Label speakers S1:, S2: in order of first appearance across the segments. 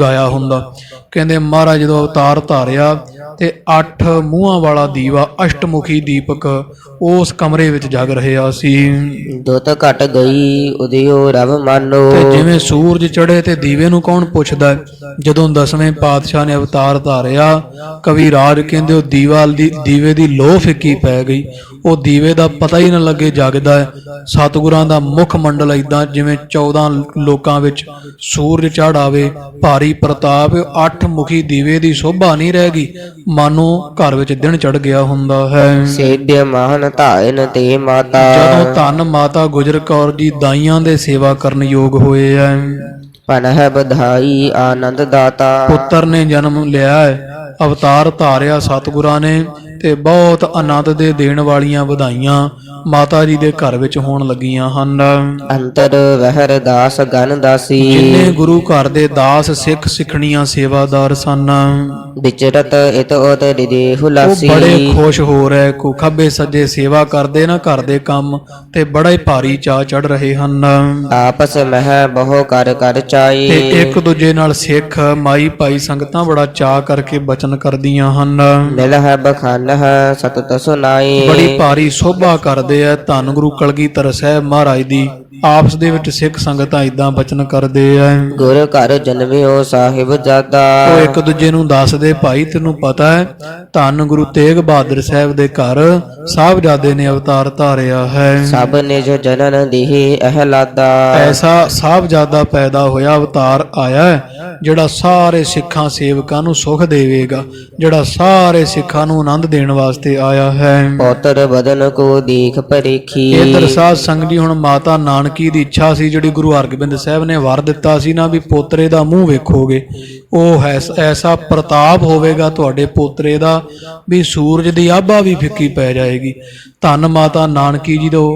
S1: ਗਾਇਆ ਹੁੰਦਾ। ਕਹਿੰਦੇ ਮਹਾਰਾਜ ਜਦੋਂ ਅਵਤਾਰ ਧਾਰਿਆ ਤੇ ਅੱਠ ਮੂੰਹਾਂ ਵਾਲਾ ਦੀਵਾ ਅਸ਼ਟਮੁਖੀ ਦੀਪਕ ਉਸ ਕਮਰੇ ਵਿੱਚ ਜਗ ਰਿਹਾ ਸੀ।
S2: ਦੁਤ ਘਟ ਗਈ ਉਦਿਓ ਰਵ ਮਾਨੋ।
S1: ਤੇ ਜਿਵੇਂ ਸੂਰਜ ਚੜ੍ਹੇ ਤੇ ਦੀਵੇ ਨੂੰ ਕੌਣ ਪੁੱਛਦਾ? ਜਦੋਂ ਦਸਵੇਂ ਪਾਤਸ਼ਾਹ ਨੇ ਅਵਤਾਰ ਧਾਰਿਆ ਕਵੀ ਰਾਜ ਕਹਿੰਦੇ ਉਹ ਦੀਵਾ ਦੀ ਦੀਵੇ ਦੀ ਲੋਹ ਫਿੱਕੀ ਪੈ ਗਈ। ਉਹ ਦੀਵੇ ਦਾ ਪਤਾ ਹੀ ਨਾ ਲੱਗੇ ਜਗਦਾ ਹੈ। ਸਤਿਗੁਰਾਂ ਦਾ ਮੁੱਖ ਮੰਡਲ ਇਦਾਂ ਜਿਵੇਂ 14 ਲੋਕਾਂ ਵਿੱਚ ਸੂਰਜ ਚੜ੍ਹ ਆਵੇ ਭਾਰੀ ਪ੍ਰਤਾਪ ਅੱਠ ਮੁਖੀ ਦੀਵੇ ਦੀ ਸ਼ੋਭਾ ਨਹੀਂ ਰਹਿ ਗਈ। ਮਾਨੋ ਘਰ ਵਿੱਚ ਦਿਨ ਚੜ ਗਿਆ ਹੁੰਦਾ ਹੈ।
S2: ਸੇਡਿ ਮਹਾਨ ਧਾਇਨ ਤੇ ਮਾਤਾ।
S1: ਜਦੋਂ ਧੰਨ ਮਾਤਾ ਗੁਜਰ ਕੌਰ ਜੀ ਦਾਈਆਂ ਦੇ ਸੇਵਾ ਕਰਨ ਯੋਗ ਹੋਏ ਐ
S2: ਪਨਹ ਬਧਾਈ ਆਨੰਦ ਦਾਤਾ।
S1: ਪੁੱਤਰ ਨੇ ਜਨਮ ਲਿਆ ਹੈ। ਅਵਤਾਰ ਧਾਰਿਆ ਸਤਿਗੁਰਾਂ ਨੇ। ਤੇ ਬਹੁਤ ਆਨੰਦ ਦੇ ਦੇਣ ਵਾਲੀਆਂ ਵਧਾਈਆਂ ਮਾਤਾ ਜੀ ਦੇ ਘਰ ਵਿੱਚ ਹੋਣ ਲੱਗੀਆਂ ਹਨ।
S2: ਅੰਤਰ ਵਹਿਰ ਦਾਸ ਗਨ ਦਾਸੀ।
S1: ਜਿੰਨੇ ਗੁਰੂ ਘਰ ਦੇ ਦਾਸ ਸਿੱਖ ਸਿੱਖਣੀਆਂ ਸੇਵਾਦਾਰ ਸਨ।
S2: ਵਿਚਰਤ ਇਤ ਉਤ
S1: ਉਹ
S2: ਹੁਲਾਸੀ।
S1: ਬੜੇ ਖੁਸ਼ ਹੋ ਰਹੇ ਕੋ ਖੱਬੇ ਸੱਜੇ ਸੇਵਾ ਕਰਦੇ ਨਾ ਘਰ ਦੇ ਕੰਮ ਤੇ ਬੜਾ ਹੀ ਭਾਰੀ ਚਾਹ ਚੜ ਰਹੇ ਹਨ।
S2: ਆਪਸ ਮਹਿ ਬਹੁ ਕਰ ਕਰ
S1: ਤੇ
S2: ਚਾਈ
S1: ਇੱਕ ਦੂਜੇ ਨਾਲ ਸਿੱਖ ਮਾਈ ਭਾਈ ਸੰਗਤਾਂ ਬੜਾ ਚਾਹ ਕਰਕੇ ਬਚਨ ਕਰਦੀਆਂ ਹਨ।
S2: ਮਿਲ ਹੈ ਬਖਾਨ ਹੈ ਸਤਤ ਸੁਨਾਈ
S1: ਬੜੀ ਭਾਰੀ ਸ਼ੋਭਾ ਕਰਦੇ ਆ ਧੰਨ ਗੁਰੂ ਕਲਗੀਧਰ ਸਾਹਿਬ ਮਹਾਰਾਜ ਦੀ। ਆਪਸ ਦੇ ਵਿੱਚ ਸਿੱਖ ਸੰਗਤਾਂ ਇਦਾਂ ਬਚਨ ਕਰਦੇ ਆ।
S2: ਗੁਰ ਘਰ ਜਨਮਿਓ ਸਾਹਿਬ ਜਾਦਾ।
S1: ਉਹ ਇੱਕ ਦੂਜੇ ਨੂੰ ਦੱਸਦੇ ਭਾਈ ਤੈਨੂੰ ਪਤਾ ਹੈ ਧੰਨ ਗੁਰੂ ਤੇਗ ਬਹਾਦਰ ਸਾਹਿਬ ਦੇ ਘਰ ਸਾਹਿਬਜ਼ਾਦੇ ਨੇ ਅਵਤਾਰ ਧਾਰਿਆ ਹੈ।
S2: ਸਭ ਨਿਜ ਜਨਨ ਦੇਹ ਅਹਲਾਦਾ।
S1: ਐਸਾ ਸਾਹਿਬਜ਼ਾਦਾ ਪੈਦਾ ਹੋਇਆ ਅਵਤਾਰ ਆਇਆ ਹੈ, ਜਿਹੜਾ ਸਾਰੇ ਸਿੱਖਾਂ ਸੇਵਕਾਂ ਨੂੰ ਸੁਖ ਦੇਵੇਗਾ ਜਿਹੜਾ ਸਾਰੇ ਸਿੱਖਾਂ ਨੂੰ ਆਨੰਦ ਦੇਣ ਵਾਸਤੇ ਆਇਆ ਹੈ।
S2: ਪੌਤਰ ਬਦਨ ਕੋ ਦੇਖ ਪਰੇਖੀ
S1: ਇਧਰ ਸਾਧ ਸੰਗਤ ਜੀ ਹੁਣ ਮਾਤਾ ਨਾਨਕੀ ਦੀ ਇੱਛਾ ਸੀ ਜਿਹੜੀ ਗੁਰੂ ਹਰਗੋਬਿੰਦ ਸਾਹਿਬ ਨੇ ਵਰ ਦਿੱਤਾ ਸੀ ਨਾ ਵੀ ਪੋਤਰੇ ਦਾ ਮੂੰਹ ਵੇਖੋਗੇ। ਉਹ ਹੈ ਐਸਾ ਪ੍ਰਤਾਪ ਹੋਵੇਗਾ ਤੁਹਾਡੇ ਪੋਤਰੇ ਦਾ ਵੀ ਸੂਰਜ ਦੀ ਆਭਾ ਵੀ ਫਿੱਕੀ ਪੈ ਜਾਏਗੀ। ਧੰਨ ਮਾਤਾ ਨਾਨਕੀ ਜੀ ਤੋਂ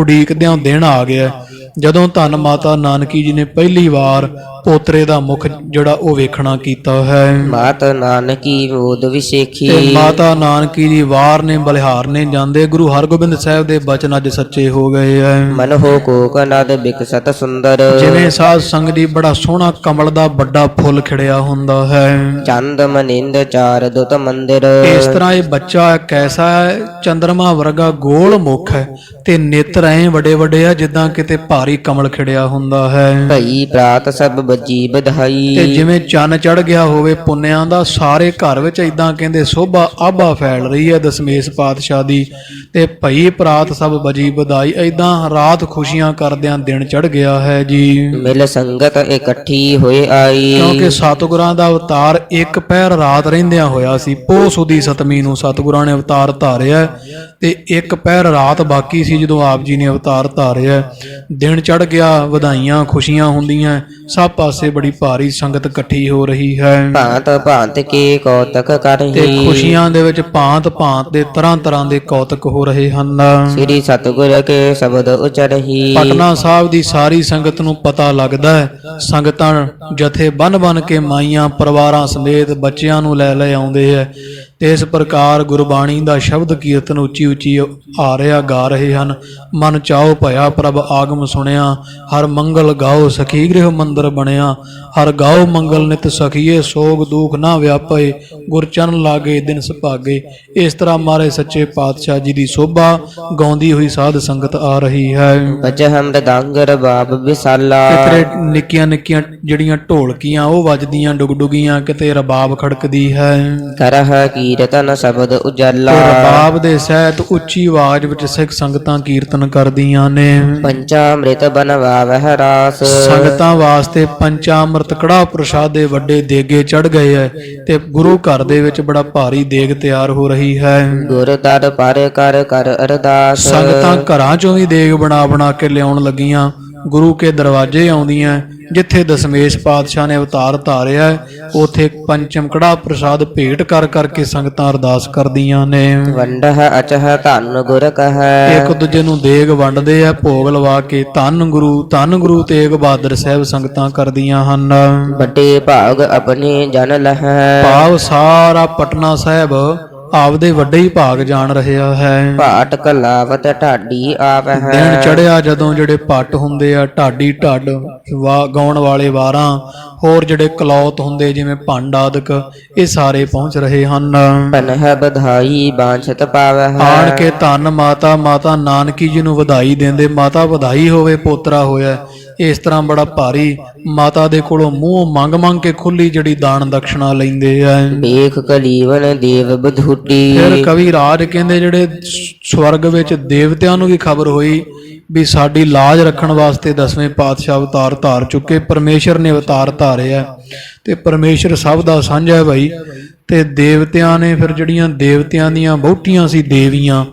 S1: ਉਡੀਕਦਿਆਂ ਦਿਨ ਆ ਗਿਆ। ਜਦੋਂ ਧੰਨ ਮਾਤਾ ਨਾਨਕੀ ਜੀ ਨੇ ਪਹਿਲੀ ਵਾਰ ਪੋਤਰੇ ਦਾ ਮੁਖ ਜਿਹੜਾ ਉਹ ਵੇਖਣਾ ਕੀਤਾ ਹੈ।
S2: ਮਾਤ ਨਾਨਕੀ ਬੋਧ ਵਿਸੇਖੀ
S1: ਤੇ ਮਾਤਾ ਨਾਨਕੀ ਦੀ ਵਾਰ ਨੇ ਬਲਿਹਾਰ ਨੇ ਜਾਂਦੇ। ਗੁਰੂ ਹਰਗੋਬਿੰਦ ਸਾਹਿਬ ਦੇ ਬਚਨ ਅੱਜ ਸੱਚੇ ਹੋ ਗਏ ਐ
S2: ਮਨ ਹੋ ਕੋ ਕਨਦ ਬਿਕਸਤ ਸੁੰਦਰ।
S1: ਜਿਵੇਂ ਸਾਧ ਸੰਗ ਦੀ ਬੜਾ ਸੋਹਣਾ ਕਮਲ ਦਾ ਵੱਡਾ ਫੁੱਲ ਖਿੜਿਆ ਹੁੰਦਾ ਹੈ।
S2: ਚੰਦ ਮਨਿੰਦ ਚਾਰ ਦੁਤ ਮੰਦਿਰ।
S1: ਇਸ ਤਰ੍ਹਾਂ ਇਹ ਬੱਚਾ ਕੈਸਾ ਹੈ? ਚੰਦਰਮਾ ਵਰਗਾ ਗੋਲ ਮੁਖ ਹੈ। ਤੇ ਨੇਤਰ ਐ ਵੱਡੇ ਵੱਡੇ ਆ ਜਿੱਦਾਂ ਕਿਤੇ ਭਾਰੀ ਕਮਲ ਖਿੜਿਆ ਹੁੰਦਾ ਹੈ।
S2: ਭਈ ਪ੍ਰਾਤ ਸਭ ਬੱਜੀ
S1: ਤੇ
S2: ਬਧਾਈ
S1: ਜਿਵੇਂ ਚੰਨ ਚੜ ਗਿਆ ਹੋਵੇ ਪੁੰਨਿਆਂ ਦਾ ਸਾਰੇ ਘਰ ਵਿੱਚ ਇਦਾਂ ਕਹਿੰਦੇ ਸੋਭਾ ਆਭਾ ਫੈਲ ਰਹੀ ਹੈ ਦਸਮੇਸ਼ ਪਾਤਸ਼ਾਹ ਦੀ। ਤੇ ਭਈ ਪ੍ਰਾਤ ਸਭ ਬਜੀ ਵਧਾਈ ਇਦਾਂ ਰਾਤ ਖੁਸ਼ੀਆਂ ਕਰਦਿਆਂ ਦਿਨ ਚੜ ਗਿਆ ਹੈ ਜੀ।
S2: ਮਿਲ ਸੰਗਤ ਇਕੱਠੀ ਹੋਏ ਆਈ।
S1: ਕਿਉਂਕਿ ਸਤਿਗੁਰਾਂ ਦਾ ਅਵਤਾਰ ਇੱਕ ਪਹਿਰ ਰਾਤ ਰਹਿੰਦਿਆਂ ਹੋਇਆ ਸੀ ਪੋਹ ਸੁਦੀ ਸਤਮੀ ਨੂੰ ਸਤਿਗੁਰਾਂ ਨੇ ਅਵਤਾਰ ਧਾਰਿਆ ਤੇ ਇੱਕ ਪਹਿਰ ਰਾਤ ਬਾਕੀ ਸੀ ਜਦੋਂ ਆਪ ਜੀ ਨੇ ਅਵਤਾਰ ਧਾਰਿਆ ਦਿਨ ਚੜ ਗਿਆ ਵਧਾਈਆਂ ਖੁਸ਼ੀਆਂ ਹੁੰਦੀਆਂ ਸਭ ਪਾਸੇ ਬੜੀ ਭਾਰੀ ਸੰਗਤ ਇਕੱਠੀ ਹੋ ਰਹੀ ਹੈ।
S2: ਭਾਂਤ ਭਾਂਤ ਕੇ ਕੌਤਕ
S1: ਤੇ
S2: ਕਰਹੀ
S1: ਖੁਸ਼ੀਆਂ ਦੇ ਵਿੱਚ ਭਾਂਤ ਭਾਂਤ ਦੇ ਤਰ੍ਹਾਂ ਤਰ੍ਹਾਂ ਦੇ ਕੌਤਕ ਹੋ ਰਹੇ ਹਨ।
S2: ਸ੍ਰੀ ਸਤਿਗੁਰ ਕੇ ਸ਼ਬਦ ਉਚਰਹੀ।
S1: ਪਟਨਾ ਸਾਹਿਬ ਦੀ ਸਾਰੀ ਸੰਗਤ ਨੂੰ ਪਤਾ ਲੱਗਦਾ ਹੈ ਸੰਗਤਾਂ ਜਥੇ ਬਨ ਬਨ ਕੇ ਮਾਈਆਂ ਪਰਿਵਾਰਾਂ ਸਮੇਤ ਬੱਚਿਆਂ ਨੂੰ ਲੈ ਲੈ ਆਉਂਦੇ ਹੈ। ਤੇ ਇਸ ਪ੍ਰਕਾਰ ਗੁਰਬਾਣੀ ਦਾ ਸ਼ਬਦ ਕੀਰਤਨ ਉੱਚੀ ਉੱਚੀ ਆ ਰਿਹਾ ਗਾ ਰਹੇ ਹਨ। ਮਨ ਚਾਉ ਭਇਆ ਪ੍ਰਭ ਆਗਮ ਸੁਣਿਆ ਹਰ ਮੰਗਲ ਗਾਓ ਸਖੀ ਗ੍ਰਹਿ ਮੰਦਰ ਬਣਿਆ ਹਰ ਗਾਓ ਮੰਗਲ ਨਿਤ ਸਖੀਏ ਸੋਗ ਦੁਖ ਨਾ ਵਿਆਪੇ ਗੁਰ ਚਰਨ ਲਾਗੇ ਦਿਨ ਸੁਭਾਗੇ। ਇਸ ਤਰ੍ਹਾਂ ਮਾਰੇ ਸੱਚੇ ਪਾਤਸ਼ਾਹ ਜੀ ਦੀ ਸੋਭਾ ਗਾਉਂਦੀ ਹੋਈ ਸਾਧ ਸੰਗਤ ਆ ਰਹੀ ਹੈ।
S2: ਵਜ ਹਮ ਰਦਾਂਗਰ ਬਾਬ ਵਿਸਾਲਾ।
S1: ਤੇ ਤੇਰੇ ਨਿੱਕੀਆਂ ਨਿੱਕੀਆਂ ਜਿਹੜੀਆਂ ਢੋਲਕੀਆਂ ਉਹ ਵੱਜਦੀਆਂ ਡੁਗਡੁਗੀਆਂ ਕਿਤੇ ਰਬਾਬ ਖੜਕਦੀ ਹੈ।
S2: ਕਰਹ ਕੀਰਤਨ ਸ਼ਬਦ ਉਜਾਲਾ।
S1: ਰਬਾਬ ਦੇ ਸਹਿਤ ਉੱਚੀ ਆਵਾਜ਼ ਵਿੱਚ ਸਿੱਖ ਸੰਗਤਾਂ ਕੀਰਤਨ ਕਰਦੀਆਂ ਨੇ।
S2: ਪੰਚਾਮ੍ਰਿਤ ਬਨਵਾਵਹਿ ਰਾਸ।
S1: ਸੰਗਤਾਂ ਵਾਸਤੇ ਪੰਚਾਮ੍ਰਿਤ ਕੜਾ ਪ੍ਰਸ਼ਾਦ ਦੇ ਵੱਡੇ ਦੇਗੇ ਚੜ ਗਏ ਹੈ ਤੇ ਗੁਰੂ ਘਰ ਦੇ ਵਿੱਚ ਬੜਾ ਭਾਰੀ ਦੇਗ ਤਿਆਰ ਹੋ ਰਹੀ ਹੈ।
S2: ਗੁਰ ਦਰ ਪਰ ਕਰ ਕਰ ਅਰਦਾਸ।
S1: ਸੰਗਤਾਂ ਘਰਾਂ ਚੋਂ ਵੀ ਦੇਗ ਬਣਾ ਬਣਾ ਕੇ ਲਿਆਉਣ ਲੱਗੀਆਂ। ਗੁਰੂ ਕੇ ਦਰਵਾਜ਼ੇ ਆਉਂਦੀਆਂ ਜਿੱਥੇ ਦਸਮੇਸ਼ ਪਾਤਸ਼ਾਹ ਨੇ ਅਵਤਾਰ ਧਾਰਿਆ ਉਥੇ ਪੰਚਮ ਕੜਾ ਪ੍ਰਸਾਦ ਭੇਟ ਕਰ ਕਰਕੇ ਸੰਗਤਾਂ ਅਰਦਾਸ ਕਰਦੀਆਂ ਨੇ।
S2: ਵੰਡਹ ਅਚਹ ਧੰਨ ਗੁਰ ਕਹੈ।
S1: ਇੱਕ ਦੂਜੇ ਨੂੰ ਦੇਗ ਵੰਡਦੇ ਆ ਭੋਗ ਲਵਾ ਕੇ ਧੰਨ ਗੁਰੂ ਧੰਨ ਗੁਰੂ ਤੇਗ ਬਹਾਦਰ ਸਾਹਿਬ ਸੰਗਤਾਂ ਕਰਦੀਆਂ ਹਨ।
S2: ਵੱਡੇ ਭਾਗ ਆਪਣੇ ਜਨ ਲਹੈ।
S1: ਭਾਵ ਸਾਰਾ ਪਟਨਾ ਸਾਹਿਬ ਆਪਦੇ ਵੱਡੇ ਹੀ ਭਾਗ ਜਾਣ ਰਿਹਾ ਹੈ।
S2: ਭਾਟ ਕਲਾਵਤ ਢਾਡੀ ਆਪ
S1: ਦਿਨ
S2: ਹੈ
S1: ਚੜਿਆ ਜਦੋਂ ਜਿਹੜੇ ਪੱਟ ਹੁੰਦੇ ਆ ਢਾਡੀ ਢੱਡ ਗਾਉਣ ਵਾਲੇ ਵਾਰਾਂ ਹੋਰ ਜਿਹੜੇ ਕਲੌਤ ਹੁੰਦੇ ਜਿਵੇਂ ਭੰਡ ਆਦਿਕ ਇਹ ਸਾਰੇ ਪਹੁੰਚ ਰਹੇ ਹਨ।
S2: ਪਨਹ ਬਧਾਈ ਬਾਂਛਤ ਪਾਵਹਿ।
S1: ਆਣ ਕੇ ਧੰਨ ਮਾਤਾ ਮਾਤਾ ਨਾਨਕੀ ਜੀ ਨੂੰ ਵਧਾਈ ਦਿੰਦੇ ਮਾਤਾ ਵਧਾਈ ਹੋਵੇ ਪੋਤਰਾ ਹੋਇਆ ਇਸ ਤਰ੍ਹਾਂ ਬੜਾ ਭਾਰੀ ਮਾਤਾ ਦੇ ਕੋਲੋਂ ਮੂੰਹ ਮੰਗ ਮੰਗ ਕੇ ਖੁੱਲੀ ਜਿਹੜੀ ਦਾਨ ਦਕਸ਼ਨਾ ਲੈਂਦੇ ਆ।
S2: ਵੇਖ ਕਲੀਵਨ ਦੇਵ ਬਧੂਟੀ।
S1: ਫਿਰ ਕਵੀ ਰਾਜ ਕਹਿੰਦੇ ਜਿਹੜੇ ਸਵਰਗ ਵਿੱਚ ਦੇਵਤਿਆਂ ਨੂੰ ਵੀ ਖਬਰ ਹੋਈ ਵੀ ਸਾਡੀ ਲਾਜ ਰੱਖਣ ਵਾਸਤੇ ਦਸਵੇਂ ਪਾਤਸ਼ਾਹ ਅਵਤਾਰ ਧਾਰ ਚੁੱਕੇ ਪਰਮੇਸ਼ਰ ਨੇ ਅਵਤਾਰ ਧਾਰਿਆ। ਤੇ ਪਰਮੇਸ਼ਰ ਸਭ ਦਾ ਸਾਂਝਾ ਹੈ ਭਾਈ। ਤੇ ਦੇਵਤਿਆਂ ਨੇ ਫਿਰ ਜਿਹੜੀਆਂ ਦੇਵਤਿਆਂ ਦੀਆਂ ਬਹੁਤੀਆਂ ਸੀ ਦੇਵੀਆਂ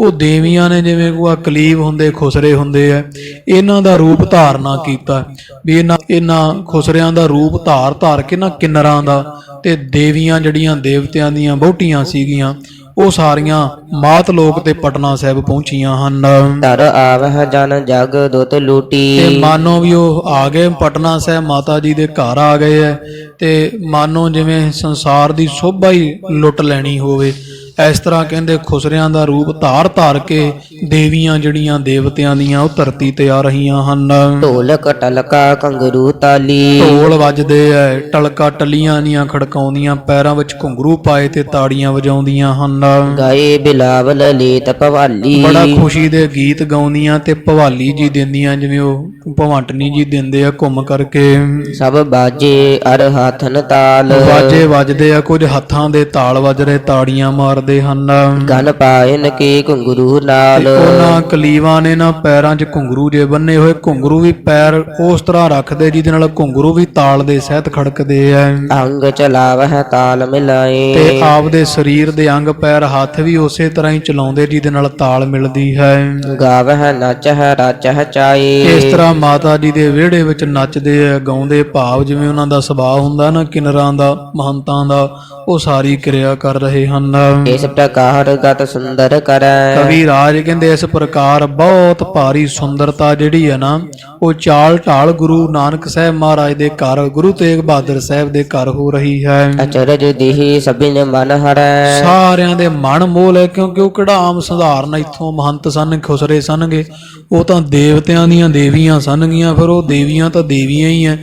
S1: ਉਹ ਦੇਵੀਆਂ ਨੇ ਜਿਵੇਂ ਕੋ ਕਲੀਬ ਹੁੰਦੇ ਖੁਸਰੇ ਹੁੰਦੇ ਆ ਇਹਨਾਂ ਦਾ ਰੂਪ ਧਾਰਨਾ ਕੀਤਾ। ਵੀ ਇਹਨਾਂ ਇਹਨਾਂ ਖੁਸਰਿਆਂ ਦਾ ਰੂਪ ਧਾਰ ਧਾਰ ਕੇ ਨਾ ਕਿੰਨਰਾਂ ਦਾ ਤੇ ਦੇਵੀਆਂ ਜਿਹੜੀਆਂ ਦੇਵਤਿਆਂ ਦੀਆਂ ਬਹੁਤੀਆਂ ਸੀਗੀਆਂ ਉਹ ਸਾਰੀਆਂ ਮਾਤ ਲੋਕ ਤੇ ਪਟਨਾ ਸਾਹਿਬ ਪਹੁੰਚੀਆਂ ਹਨ।
S2: ਤਰ ਆਵਹਿ ਜਨ ਜਗ ਦੁਤ ਲੂਟੀ।
S1: ਤੇ ਮਾਨੋ ਵੀ ਉਹ ਆ ਗਏ ਪਟਨਾ ਸਾਹਿਬ ਮਾਤਾ ਜੀ ਦੇ ਘਰ ਆ ਗਏ ਐ ਤੇ ਮਾਨੋ ਜਿਵੇਂ ਸੰਸਾਰ ਦੀ ਸੋਭਾ ਹੀ ਲੁੱਟ ਲੈਣੀ ਹੋਵੇ ਇਸ ਤਰ੍ਹਾਂ ਕਹਿੰਦੇ ਖੁਸਰਿਆਂ ਦਾ ਰੂਪ ਧਾਰ ਧਾਰ ਕੇ ਦੇਵੀਆਂ ਜਿਹੜੀਆਂ ਦੇਵਤਿਆਂ ਦੀਆਂ ਉਹ ਧਰਤੀ ਤੇ ਆ ਰਹੀਆਂ ਹਨ।
S2: ਢੋਲਕ ਟਲਕਾ ਕੰਗਰੂ ਤਾਲੀ।
S1: ਢੋਲ ਵੱਜਦੇ ਐ ਟਲਕਾ ਟਲੀਆਂ ਦੀਆਂ ਖੜਕਾਉਂਦੀਆਂ ਪੈਰਾਂ ਵਿੱਚ ਘੁੰਗਰੂ ਪਾਏ ਤੇ ਤਾੜੀਆਂ ਵਜਾਉਂਦੀਆਂ ਹਨ।
S2: ਗਾਏ ਬਿਲਾਵਲ ਲੇਤ ਭਵਾਲੀ।
S1: ਬੜਾ ਖੁਸ਼ੀ ਦੇ ਗੀਤ ਗਾਉਂਦੀਆਂ ਤੇ ਭਵਾਲੀ ਜੀ ਦਿੰਦੀਆਂ ਜਿਵੇਂ ਉਹ ਭਵੰਟਨੀ ਜੀ ਦਿੰਦੇ ਆ ਘੁੰਮ ਕਰਕੇ।
S2: ਸਭ ਬਾਜੇ ਅਰ ਹਾਥਨ ਤਾਲ।
S1: ਵਾਜੇ ਵੱਜਦੇ ਆ ਕੁਝ ਹੱਥਾਂ ਦੇ ਤਾਲ ਵੱਜ ਰਹੇ ਤਾੜੀਆਂ ਮਾਰਦੇ ਹਨ।
S2: ਗਨ ਪਾਇਨ ਕੇ ਘੁੰਗਰੂ ਨਾਲ।
S1: ਉਹਨਾਂ ਕਲੀਵਾਂ ਨੇ ਨਾ ਪੈਰਾਂ 'ਚ ਘੁੰਗਰੂ ਜੇ ਬੰਨੇ ਹੋਏ ਘੁੰਗਰੂ ਵੀ ਪੈਰ ਉਸ ਤਰ੍ਹਾਂ ਰੱਖਦੇ ਜਿਹਦੇ ਨਾਲ ਘੁੰਗਰੂ ਵੀ ਤਾਲ ਦੇ ਸਹਿਤ ਖੜਕਦੇ ਆ
S2: ਅੰਗ ਚਲਾਵਹਿ ਤਾਲ ਮਿਲਾਏ।
S1: ਤੇ ਆਪਦੇ ਸਰੀਰ ਦੇ ਅੰਗ ਪੈਰ ਹੱਥ ਵੀ ਉਸੇ ਤਰ੍ਹਾਂ ਹੀ ਚਲਾਉਂਦੇ ਜਿਹਦੇ ਨਾਲ ਤਾਲ ਮਿਲਦੀ ਹੈ।
S2: ਗਾਵਹਿ ਨਚਹਿ ਰਾਚਹਿ ਚਾਏ।
S1: ਇਸ ਤਰ੍ਹਾਂ ਮਾਤਾ ਜੀ ਦੇ ਵਿਹੜੇ ਵਿੱਚ ਨੱਚਦੇ ਆ ਗਾਉਂਦੇ ਭਾਵ ਜਿਵੇਂ ਉਹਨਾਂ ਦਾ ਸੁਭਾਅ ਹੁੰਦਾ ਨਾ ਕਿਨਰਾਂ ਦਾ ਮਹੰਤਾਂ ਦਾ ਉਹ ਸਾਰੀ ਕਿਰਿਆ ਕਰ ਰਹੇ ਹਨ।
S2: ਇਸ ਪ੍ਰਕਾਰ ਗਤ ਸੁੰਦਰ ਕਰੈ।
S1: ਕਵੀ ਰਾਜ ਕਹਿੰਦੇ ਇਸ ਪ੍ਰਕਾਰ ਬਹੁਤ ਭਾਰੀ ਸੁੰਦਰਤਾ ਜਿਹੜੀ ਹੈ ਨਾ ਉਹ ਚਾਲ ਢਾਲ ਗੁਰੂ ਨਾਨਕ ਸਾਹਿਬ ਮਹਾਰਾਜ ਦੇ ਘਰ ਗੁਰੂ ਤੇਗ ਬਹਾਦਰ ਸਾਹਿਬ ਦੇ ਘਰ ਹੋ ਰਹੀ ਹੈ।
S2: ਅਚਰਜ ਦੇਹੀ ਸਭਿਨ ਮਨ ਹਰੈ।
S1: ਸਾਰਿਆਂ ਦੇ ਮਨ ਮੋਹ ਲੈ ਕਿਉਂਕਿ ਉਹ ਕਿਹੜਾ ਆਮ ਸਧਾਰਨ ਇੱਥੋਂ ਮਹੰਤ ਸਨ ਖੁਸਰੇ ਸਨਗੇ। ਉਹ ਤਾਂ ਦੇਵਤਿਆਂ ਦੀਆਂ ਦੇਵੀਆਂ ਸਨਗੀਆਂ ਫਿਰ ਉਹ ਦੇਵੀਆਂ ਤਾਂ ਦੇਵੀਆਂ ਹੀ ਐ।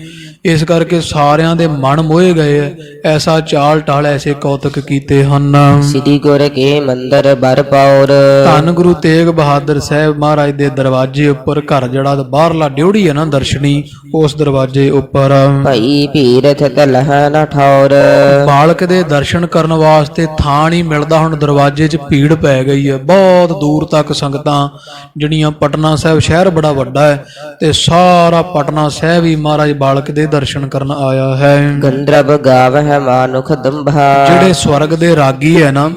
S1: ਇਸ ਕਰਕੇ ਸਾਰਿਆਂ ਦੇ ਮਨ ਮੋਹੇ ਗਏ ਐ। ਐਸਾ ਚਾਲ ਢਾਲ ਐਸੇ ਕੌਤਕ ਕੀਤੇ ਹਨ।
S2: ਸ੍ਰੀ ਗੁਰ ਕੇ ਮੰਦਰ ਬਰ ਪੌਰ
S1: ਧੰਨ ਗੁਰੂ ਤੇਗ ਬਹਾਦਰ ਸਾਹਿਬ ਮਹਾਰਾਜ ਦੇ ਦਰਵਾਜ਼ੇ ਉੱਪਰ ਘਰ ਜਿਹੜਾ ਬਾਹਰਲਾ ਡਿਉੜੀ ਹੈ ਨਾ ਦਰਸ਼ਨੀ ਉਸ ਦਰਵਾਜ਼ੇ ਉੱਪਰ।
S2: ਭਈ ਭੀਰਥ ਤਲਹ ਨ ਠੌਰ
S1: ਬਾਲਕ ਦੇ ਦਰਸ਼ਨ ਕਰਨ ਵਾਸਤੇ ਥਾਂ ਨਹੀਂ ਮਿਲਦਾ ਹੁਣ ਦਰਵਾਜ਼ੇ 'ਚ ਭੀੜ ਪੈ ਗਈ ਹੈ ਬਹੁਤ ਦੂਰ ਤੱਕ ਸੰਗਤਾਂ ਜਿਹੜੀਆਂ ਪਟਨਾ ਸਾਹਿਬ ਸ਼ਹਿਰ ਬੜਾ ਵੱਡਾ ਹੈ ਤੇ ਸਾਰਾ ਪਟਨਾ ਸਾਹਿਬ ਹੀ ਮਹਾਰਾਜ ਬਾਲਕ ਦੇ ਦਰਸ਼ਨ ਕਰਨ ਆਇਆ ਹੈ।
S2: ਗੰਧਰਵ ਗਾਵਹਿ ਮਾਨੁਖ ਦੰਭਾ।
S1: ਜਿਹੜੇ ਸਵਰਗ ਦੇ ਰਾਗੀ ਹੈ ਨਾ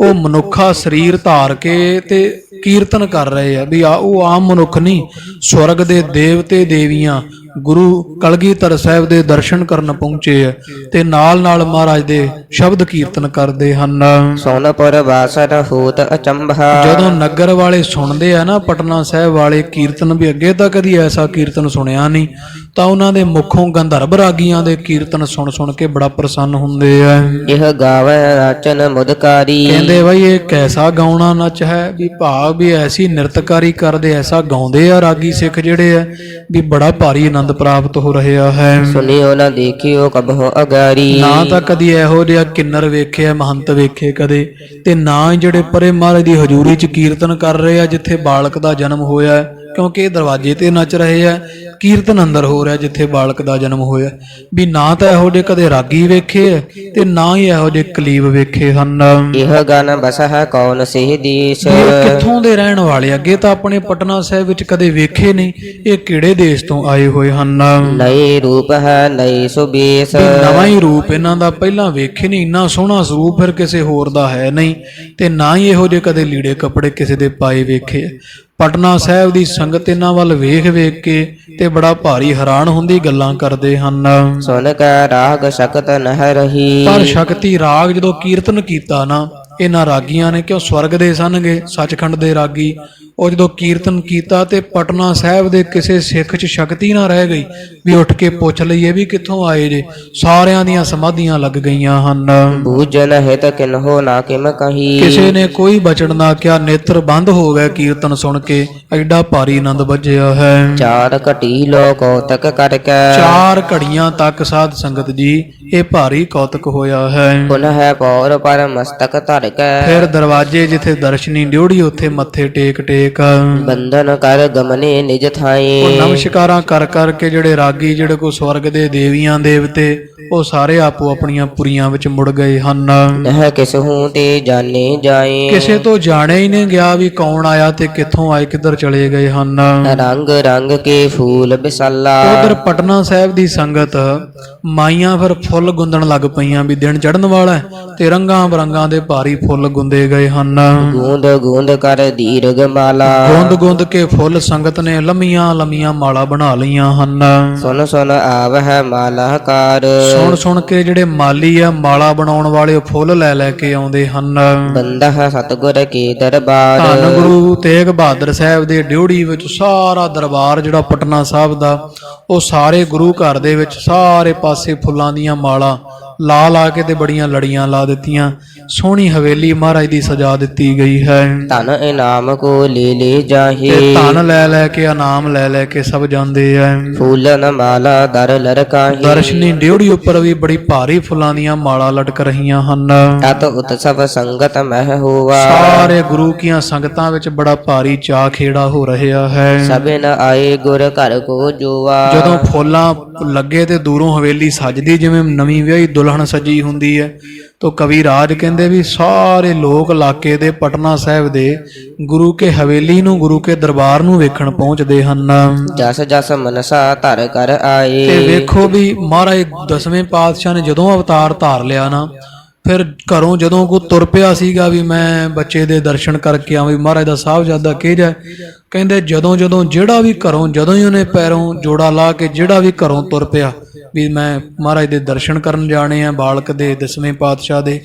S1: ਉਹ ਮਨੁੱਖਾ ਸਰੀਰ ਧਾਰ ਕੇ ਤੇ ਕੀਰਤਨ ਕਰ ਰਹੇ ਆ ਵੀ ਆ ਉਹ ਆਮ ਮਨੁੱਖ ਨਹੀਂ ਸਵਰਗ ਦੇ ਦੇਵਤੇ ਦੇਵੀਆਂ ਗੁਰੂ ਕਲਗੀਧਰ ਸਾਹਿਬ ਦੇ ਦਰਸ਼ਨ ਕਰਨ ਪਹੁੰਚੇ ਆ ਤੇ ਨਾਲ ਨਾਲ ਮਹਾਰਾਜ ਦੇ ਸ਼ਬਦ ਕੀਰਤਨ ਕਰਦੇ ਹਨ।
S2: ਸੋਨਪੁਰ ਵਾਸਰ ਹੋਤ ਅਚੰਭਾ।
S1: ਜਦੋਂ ਨਗਰ ਵਾਲੇ ਸੁਣਦੇ ਆ ਨਾ ਪਟਨਾ ਸਾਹਿਬ ਵਾਲੇ ਕੀਰਤਨ ਵੀ ਅੱਗੇ ਤਾਂ ਕਦੀ ਐਸਾ ਕੀਰਤਨ ਸੁਣਿਆ ਨਹੀਂ ਤਾਂ ਉਹਨਾਂ ਦੇ ਮੁਖੋਂ ਗੰਧਰਵ ਰਾਗੀਆਂ ਦੇ ਕੀਰਤਨ ਸੁਣ ਸੁਣ ਕੇ ਬੜਾ ਪ੍ਰਸੰਨ ਹੁੰਦੇ ਆ।
S2: ਇਹ ਗਾਵੈ ਰਾਚਨ ਮੁਦਕਾਰੀ।
S1: ਕਹਿੰਦੇ ਬਈ ਇਹ ਕੈਸਾ ਗਾਉਣਾ ਨੱਚ ਹੈ? ਵੀ ਭਾਵ ਵੀ ਐਸੀ ਨਿਰਤਕਾਰੀ ਕਰਦੇ ਐਸਾ ਗਾਉਂਦੇ ਆ ਰਾਗੀ ਸਿੱਖ ਜਿਹੜੇ ਆ ਵੀ ਬੜਾ ਭਾਰੀ ਆਨੰਦ ਪ੍ਰਾਪਤ ਹੋ ਰਿਹਾ ਹੈ।
S2: ਸੁਨਿਓ ਨਾ ਦੇਖਿਓ ਕਬਹੁ ਅਗਾਰੀ?
S1: ਨਾ ਤਾਂ ਕਦੀ ਇਹੋ ਜਿਹਾ ਕਿੰਨਰ ਵੇਖਿਆ ਮਹੰਤ ਵੇਖੇ ਕਦੇ ਤੇ ਨਾ ਜਿਹੜੇ ਪਰੇ ਮਹਾਰਾਜ ਦੀ ਹਜ਼ੂਰੀ 'ਚ ਕੀਰਤਨ ਕਰ ਰਹੇ ਆ ਜਿੱਥੇ ਬਾਲਕ ਦਾ ਜਨਮ ਹੋਇਆ ਕਿਉਂਕਿ ਇਹ ਦਰਵਾਜ਼ੇ ਤੇ ਨੱਚ ਰਹੇ ਆ ਕੀਰਤਨ ਅੰਦਰ ਹੋ ਰਿਹਾ ਜਿੱਥੇ ਬਾਲਕ ਦਾ ਜਨਮ ਹੋਇਆ। ਵੀ ਨਾ ਤਾਂ ਇਹੋ ਜਿਹੇ ਕਦੇ ਰਾਗੀ ਵੇਖੇ ਤੇ ਨਾ ਹੀ ਇਹੋ ਜਿਹੇ ਕਲੀਬ ਵੇਖੇ ਹਨ।
S2: ਇਹ ਗਨ ਬਸਹ ਕੌਣ ਸਿਹ ਦੀਸ
S1: ਇਹ ਕਿੱਥੋਂ ਦੇ ਰਹਿਣ ਵਾਲੇ? ਅੱਗੇ ਤਾਂ ਆਪਣੇ ਪਟਨਾ ਸਾਹਿਬ ਵਿੱਚ ਕਦੇ ਵੇਖੇ ਨਹੀਂ ਇਹ ਕਿਹੜੇ ਦੇਸ਼ ਤੋਂ ਆਏ ਹੋਏ ਹਨ?
S2: ਨਈ ਰੂਪ ਹੈ ਨਈ ਸੁਬੇਸ।
S1: ਨਵਾਂ ਹੀ ਰੂਪ ਇਹਨਾਂ ਦਾ ਪਹਿਲਾਂ ਵੇਖੇ ਨਹੀਂ ਇੰਨਾ ਸੋਹਣਾ ਸਰੂਪ ਫਿਰ ਕਿਸੇ ਹੋਰ ਦਾ ਹੈ ਨਹੀਂ ਤੇ ਨਾ ਹੀ ਇਹੋ ਜਿਹੇ ਕਦੇ ਲੀੜੇ ਕੱਪੜੇ ਕਿਸੇ ਦੇ ਪਾਏ ਵੇਖੇ। ਪਟਨਾ ਸਾਹਿਬ ਦੀ ਸੰਗਤ ਇਹਨਾਂ ਵੱਲ ਵੇਖ ਵੇਖ ਕੇ ਤੇ ਬੜਾ ਭਾਰੀ ਹੈਰਾਨ ਹੁੰਦੀ ਗੱਲਾਂ ਕਰਦੇ ਹਨ।
S2: ਸੁਨ ਕੈ ਰਾਗ ਸ਼ਕਤ ਨਹਿ ਰਹੀ।
S1: ਪਰ ਸ਼ਕਤੀ ਰਾਗ ਜਦੋਂ ਕੀਰਤਨ ਕੀਤਾ ਨਾ ਇਹਨਾਂ ਰਾਗੀਆਂ ਨੇ ਕਿਉਂ ਸਵਰਗ ਦੇ ਸਨਗੇ ਸੱਚਖੰਡ ਦੇ ਰਾਗੀ? ਉਹ ਜਦੋਂ ਕੀਰਤਨ ਕੀਤਾ ਤੇ ਪਟਨਾ ਸਾਹਿਬ ਦੇ ਕਿਸੇ ਸਿੱਖ 'ਚ ਸ਼ਕਤੀ ਨਾ ਰਹਿ ਗਈ ਵੀ ਉੱਠ ਕੇ ਪੁੱਛ ਲਈਏ ਵੀ ਕਿੱਥੋਂ ਆਏ ਜੇ? ਸਾਰਿਆਂ ਦੀਆਂ ਸਮਾਧੀਆਂ ਲੱਗ ਗਈਆਂ ਹਨ।
S2: ਬੂਝਨ ਹਿਤ ਕਿਨਹੋ ਨਾ ਕਿਮ ਕਹੀ?
S1: ਕਿਸੇ ਨੇ ਕੋਈ ਬਚਨ ਨਾ ਕਿਹਾ ਨੇਤਰ ਬੰਦ ਹੋ ਗਏ ਕੀਰਤਨ ਸੁਣ ਕੇ ਐਡਾ ਭਾਰੀ ਆਨੰਦ ਵੱਜਿਆ ਹੈ।
S2: ਚਾਰ ਘਟੀ ਲੋ ਕੌਤਕ ਕਰਕੇ।
S1: ਚਾਰ ਘੜੀਆਂ ਤੱਕ ਸਾਧ ਸੰਗਤ ਜੀ ਇਹ ਭਾਰੀ ਕੌਤਕ ਹੋਇਆ ਹੈ।
S2: ਪੁਨਹ ਪੌਰ ਪਰ ਮਸਤਕ ਧਰ ਕੇ
S1: ਫਿਰ ਦਰਵਾਜ਼ੇ ਜਿੱਥੇ ਦਰਸ਼ਨੀ ਡਿਉੜੀ ਉੱਥੇ ਮੱਥੇ ਟੇਕ ਟੇਕ।
S2: ਬੰਧਨ ਕਰ ਗਮਨੇ ਨਿਜ
S1: ਉਹ
S2: ਥਾਈ
S1: ਨਮਸਕਾਰਾਂ ਕਰ ਕਰਕੇ ਜਿਹੜੇ ਰਾਗੀ ਜਿਹੜੇ ਕੋ ਸਵਰਗ ਦੇ ਦੇਵੀਆਂ ਦੇਵਤੇ ਉਹ ਸਾਰੇ ਆਪੋ ਆਪਣੀਆਂ ਪੁਰੀਆਂ ਵਿੱਚ ਮੁੜ ਗਏ ਹਨ।
S2: ਨਹ ਕਿਸਹੂ ਤੇ ਜਾਣੇ ਜਾਏ।
S1: ਕਿਸੇ ਤੋਂ ਜਾਣਿਆ ਹੀ ਨਹੀਂ ਗਿਆ ਵੀ ਕੌਣ ਆਇਆ ਤੇ ਕਿੱਥੋਂ ਆਏ ਕਿੱਧਰ ਚਲੇ ਗਏ ਹਨ।
S2: ਰੰਗ ਰੰਗ ਕੇ ਫੂਲ ਬਿਸੱਲਾ
S1: ਉਧਰ ਪਟਨਾ ਸਾਹਿਬ ਦੀ ਸੰਗਤ ਮਾਈਆਂ ਫਿਰ ਫੁੱਲ ਗੁੰਦਣ ਲੱਗ ਪਈਆਂ ਵੀ ਦਿਨ ਚੜਨ ਵਾਲਾ ਹੈ ਤੇ ਰੰਗਾਂ ਬਰੰਗਾਂ ਦੇ ਭਾਰੀ ਫੁੱਲ ਗੁੰਦੇ ਗਏ ਹਨ।
S2: ਗੂੰਦ ਗੂੰਦ ਕਰ ਦੀਰਘ ਮਾਲਾ।
S1: ਗੁੰਦ ਗੁੰਦ ਕੇ ਫੁੱਲ ਸੰਗਤ ਨੇ ਲੰਮੀਆਂ ਲੰਮੀਆਂ ਮਾਲਾ ਬਣਾ ਲਈਆਂ ਹਨ।
S2: ਸੁਨ ਸੁਨ ਆਵਹਿ ਮਾਲਾਕਾਰ
S1: ਸੁਣ ਸੁਣ ਕੇ ਜਿਹੜੇ ਮਾਲੀ ਆ ਮਾਲਾ ਬਣਾਉਣ ਵਾਲੇ ਉਹ ਫੁੱਲ ਲੈ ਲੈ ਕੇ ਆਉਂਦੇ ਹਨ।
S2: ਬੰਦਹ ਸਤਗੁਰ ਕੇ ਦਰਬਾਰ।
S1: ਧੰਨ ਗੁਰੂ ਤੇਗ ਬਹਾਦਰ ਸਾਹਿਬ ਦੇ ਡਿਉੜੀ ਵਿੱਚ ਸਾਰਾ ਦਰਬਾਰ ਜਿਹੜਾ ਪਟਨਾ ਸਾਹਿਬ ਦਾ ਉਹ ਸਾਰੇ ਗੁਰੂ ਘਰ ਦੇ ਵਿੱਚ ਸਾਰੇ ਪਾਸੇ ਫੁੱਲਾਂ ਦੀਆਂ ਮਾਲਾ ਲਾ ਲਾ ਕੇ ਤੇ ਬੜੀਆਂ ਲੜੀਆਂ ਲਾ ਦਿੱਤੀਆਂ। ਸੋਹਣੀ ਹਵੇਲੀ ਮਹਾਰਾਜ ਦੀ ਸਜਾ ਦਿੱਤੀ ਗਈ ਹੈ।
S2: ਧਨ ਇਨਾਮ ਕੋ ਲੈ ਲੈ ਜਾਹੀ।
S1: ਤੇ ਧਨ ਲੈ ਲੈ ਕੇ ਇਨਾਮ ਲੈ ਲੈ ਕੇ ਸਭ ਜਾਂਦੇ ਐ।
S2: ਫੂਲਨ ਮਾਲਾ ਦਰ ਲਰਕਾਹੀ
S1: ਦਰਸ਼ਨੀ ਡਿਉੜੀ ਉੱਪਰ ਵੀ ਬੜੀ ਭਾਰੀ ਫੁੱਲਾਂ ਦੀਆਂ ਮਾਲਾ ਲਟਕ ਰਹੀਆਂ ਹਨ।
S2: ਤਤ ਉਤਸਵ ਸੰਗਤ ਮਹਿ ਹੋਵਾ
S1: ਸਾਰੇ ਗੁਰੂ ਕੀਆਂ ਸੰਗਤਾਂ ਵਿੱਚ ਬੜਾ ਭਾਰੀ ਚਾਅ ਖੇੜਾ ਹੋ ਰਿਹਾ ਹੈ।
S2: ਸਭੇ ਨ ਆਏ ਗੁਰ ਘਰ ਕੋ ਜੋਵਾ
S1: ਜਦੋਂ ਫੁੱਲਾਂ ਲੱਗੇ ਤੇ ਦੂਰੋਂ ਹਵੇਲੀ ਸਜਦੀ ਜਿਵੇਂ ਨਵੀਂ ਵਿਆਹੀ ਦੁਲਹਨ ਸਜੀ ਹੁੰਦੀ ਹੈ। ਤੋ ਕਵੀ ਰਾਜ ਕਹਿੰਦੇ ਵੀ ਸਾਰੇ ਲੋਕ ਇਲਾਕੇ ਦੇ ਪਟਨਾ ਸਾਹਿਬ ਦੇ ਗੁਰੂ ਕੇ ਹਵੇਲੀ ਨੂੰ ਗੁਰੂ ਕੇ ਦਰਬਾਰ ਨੂੰ ਵੇਖਣ ਪਹੁੰਚਦੇ ਹਨ।
S2: ਜਸ ਜਸ ਮਨਸਾ ਧਰ ਕਰ
S1: ਤੇ
S2: ਆਏ
S1: ਵੇਖੋ ਵੀ ਮਹਾਰਾਜ ਦਸਵੇਂ ਪਾਤਸ਼ਾਹ ਨੇ ਜਦੋਂ ਅਵਤਾਰ ਧਾਰ ਲਿਆ ਨਾ ਫਿਰ ਘਰੋਂ ਜਦੋਂ ਕੋ ਤੁਰ ਪਿਆ ਸੀਗਾ ਵੀ ਮੈਂ ਬੱਚੇ ਦੇ ਦਰਸ਼ਨ ਕਰਕੇ ਆਵਾਂ ਵੀ ਮਹਾਰਾਜ ਦਾ ਸਾਹਿਬਜ਼ਾਦਾ ਕਿਹ ਜਾ ਕਹਿੰਦੇ ਜਦੋਂ ਜਦੋਂ ਜਿਹੜਾ ਵੀ ਘਰੋਂ ਜਦੋਂ ਹੀ ਉਹਨੇ ਪੈਰੋਂ ਜੋੜਾ ਲਾ ਕੇ ਜਿਹੜਾ ਵੀ ਘਰੋਂ ਤੁਰ ਪਿਆ ਵੀ ਮੈਂ ਮਹਾਰਾਜ ਦੇ ਦਰਸ਼ਨ ਕਰਨ ਜਾਣੇ ਆ ਬਾਲਕ ਦੇ ਦਸਵੇਂ ਪਾਤਸ਼ਾਹ ਦੇ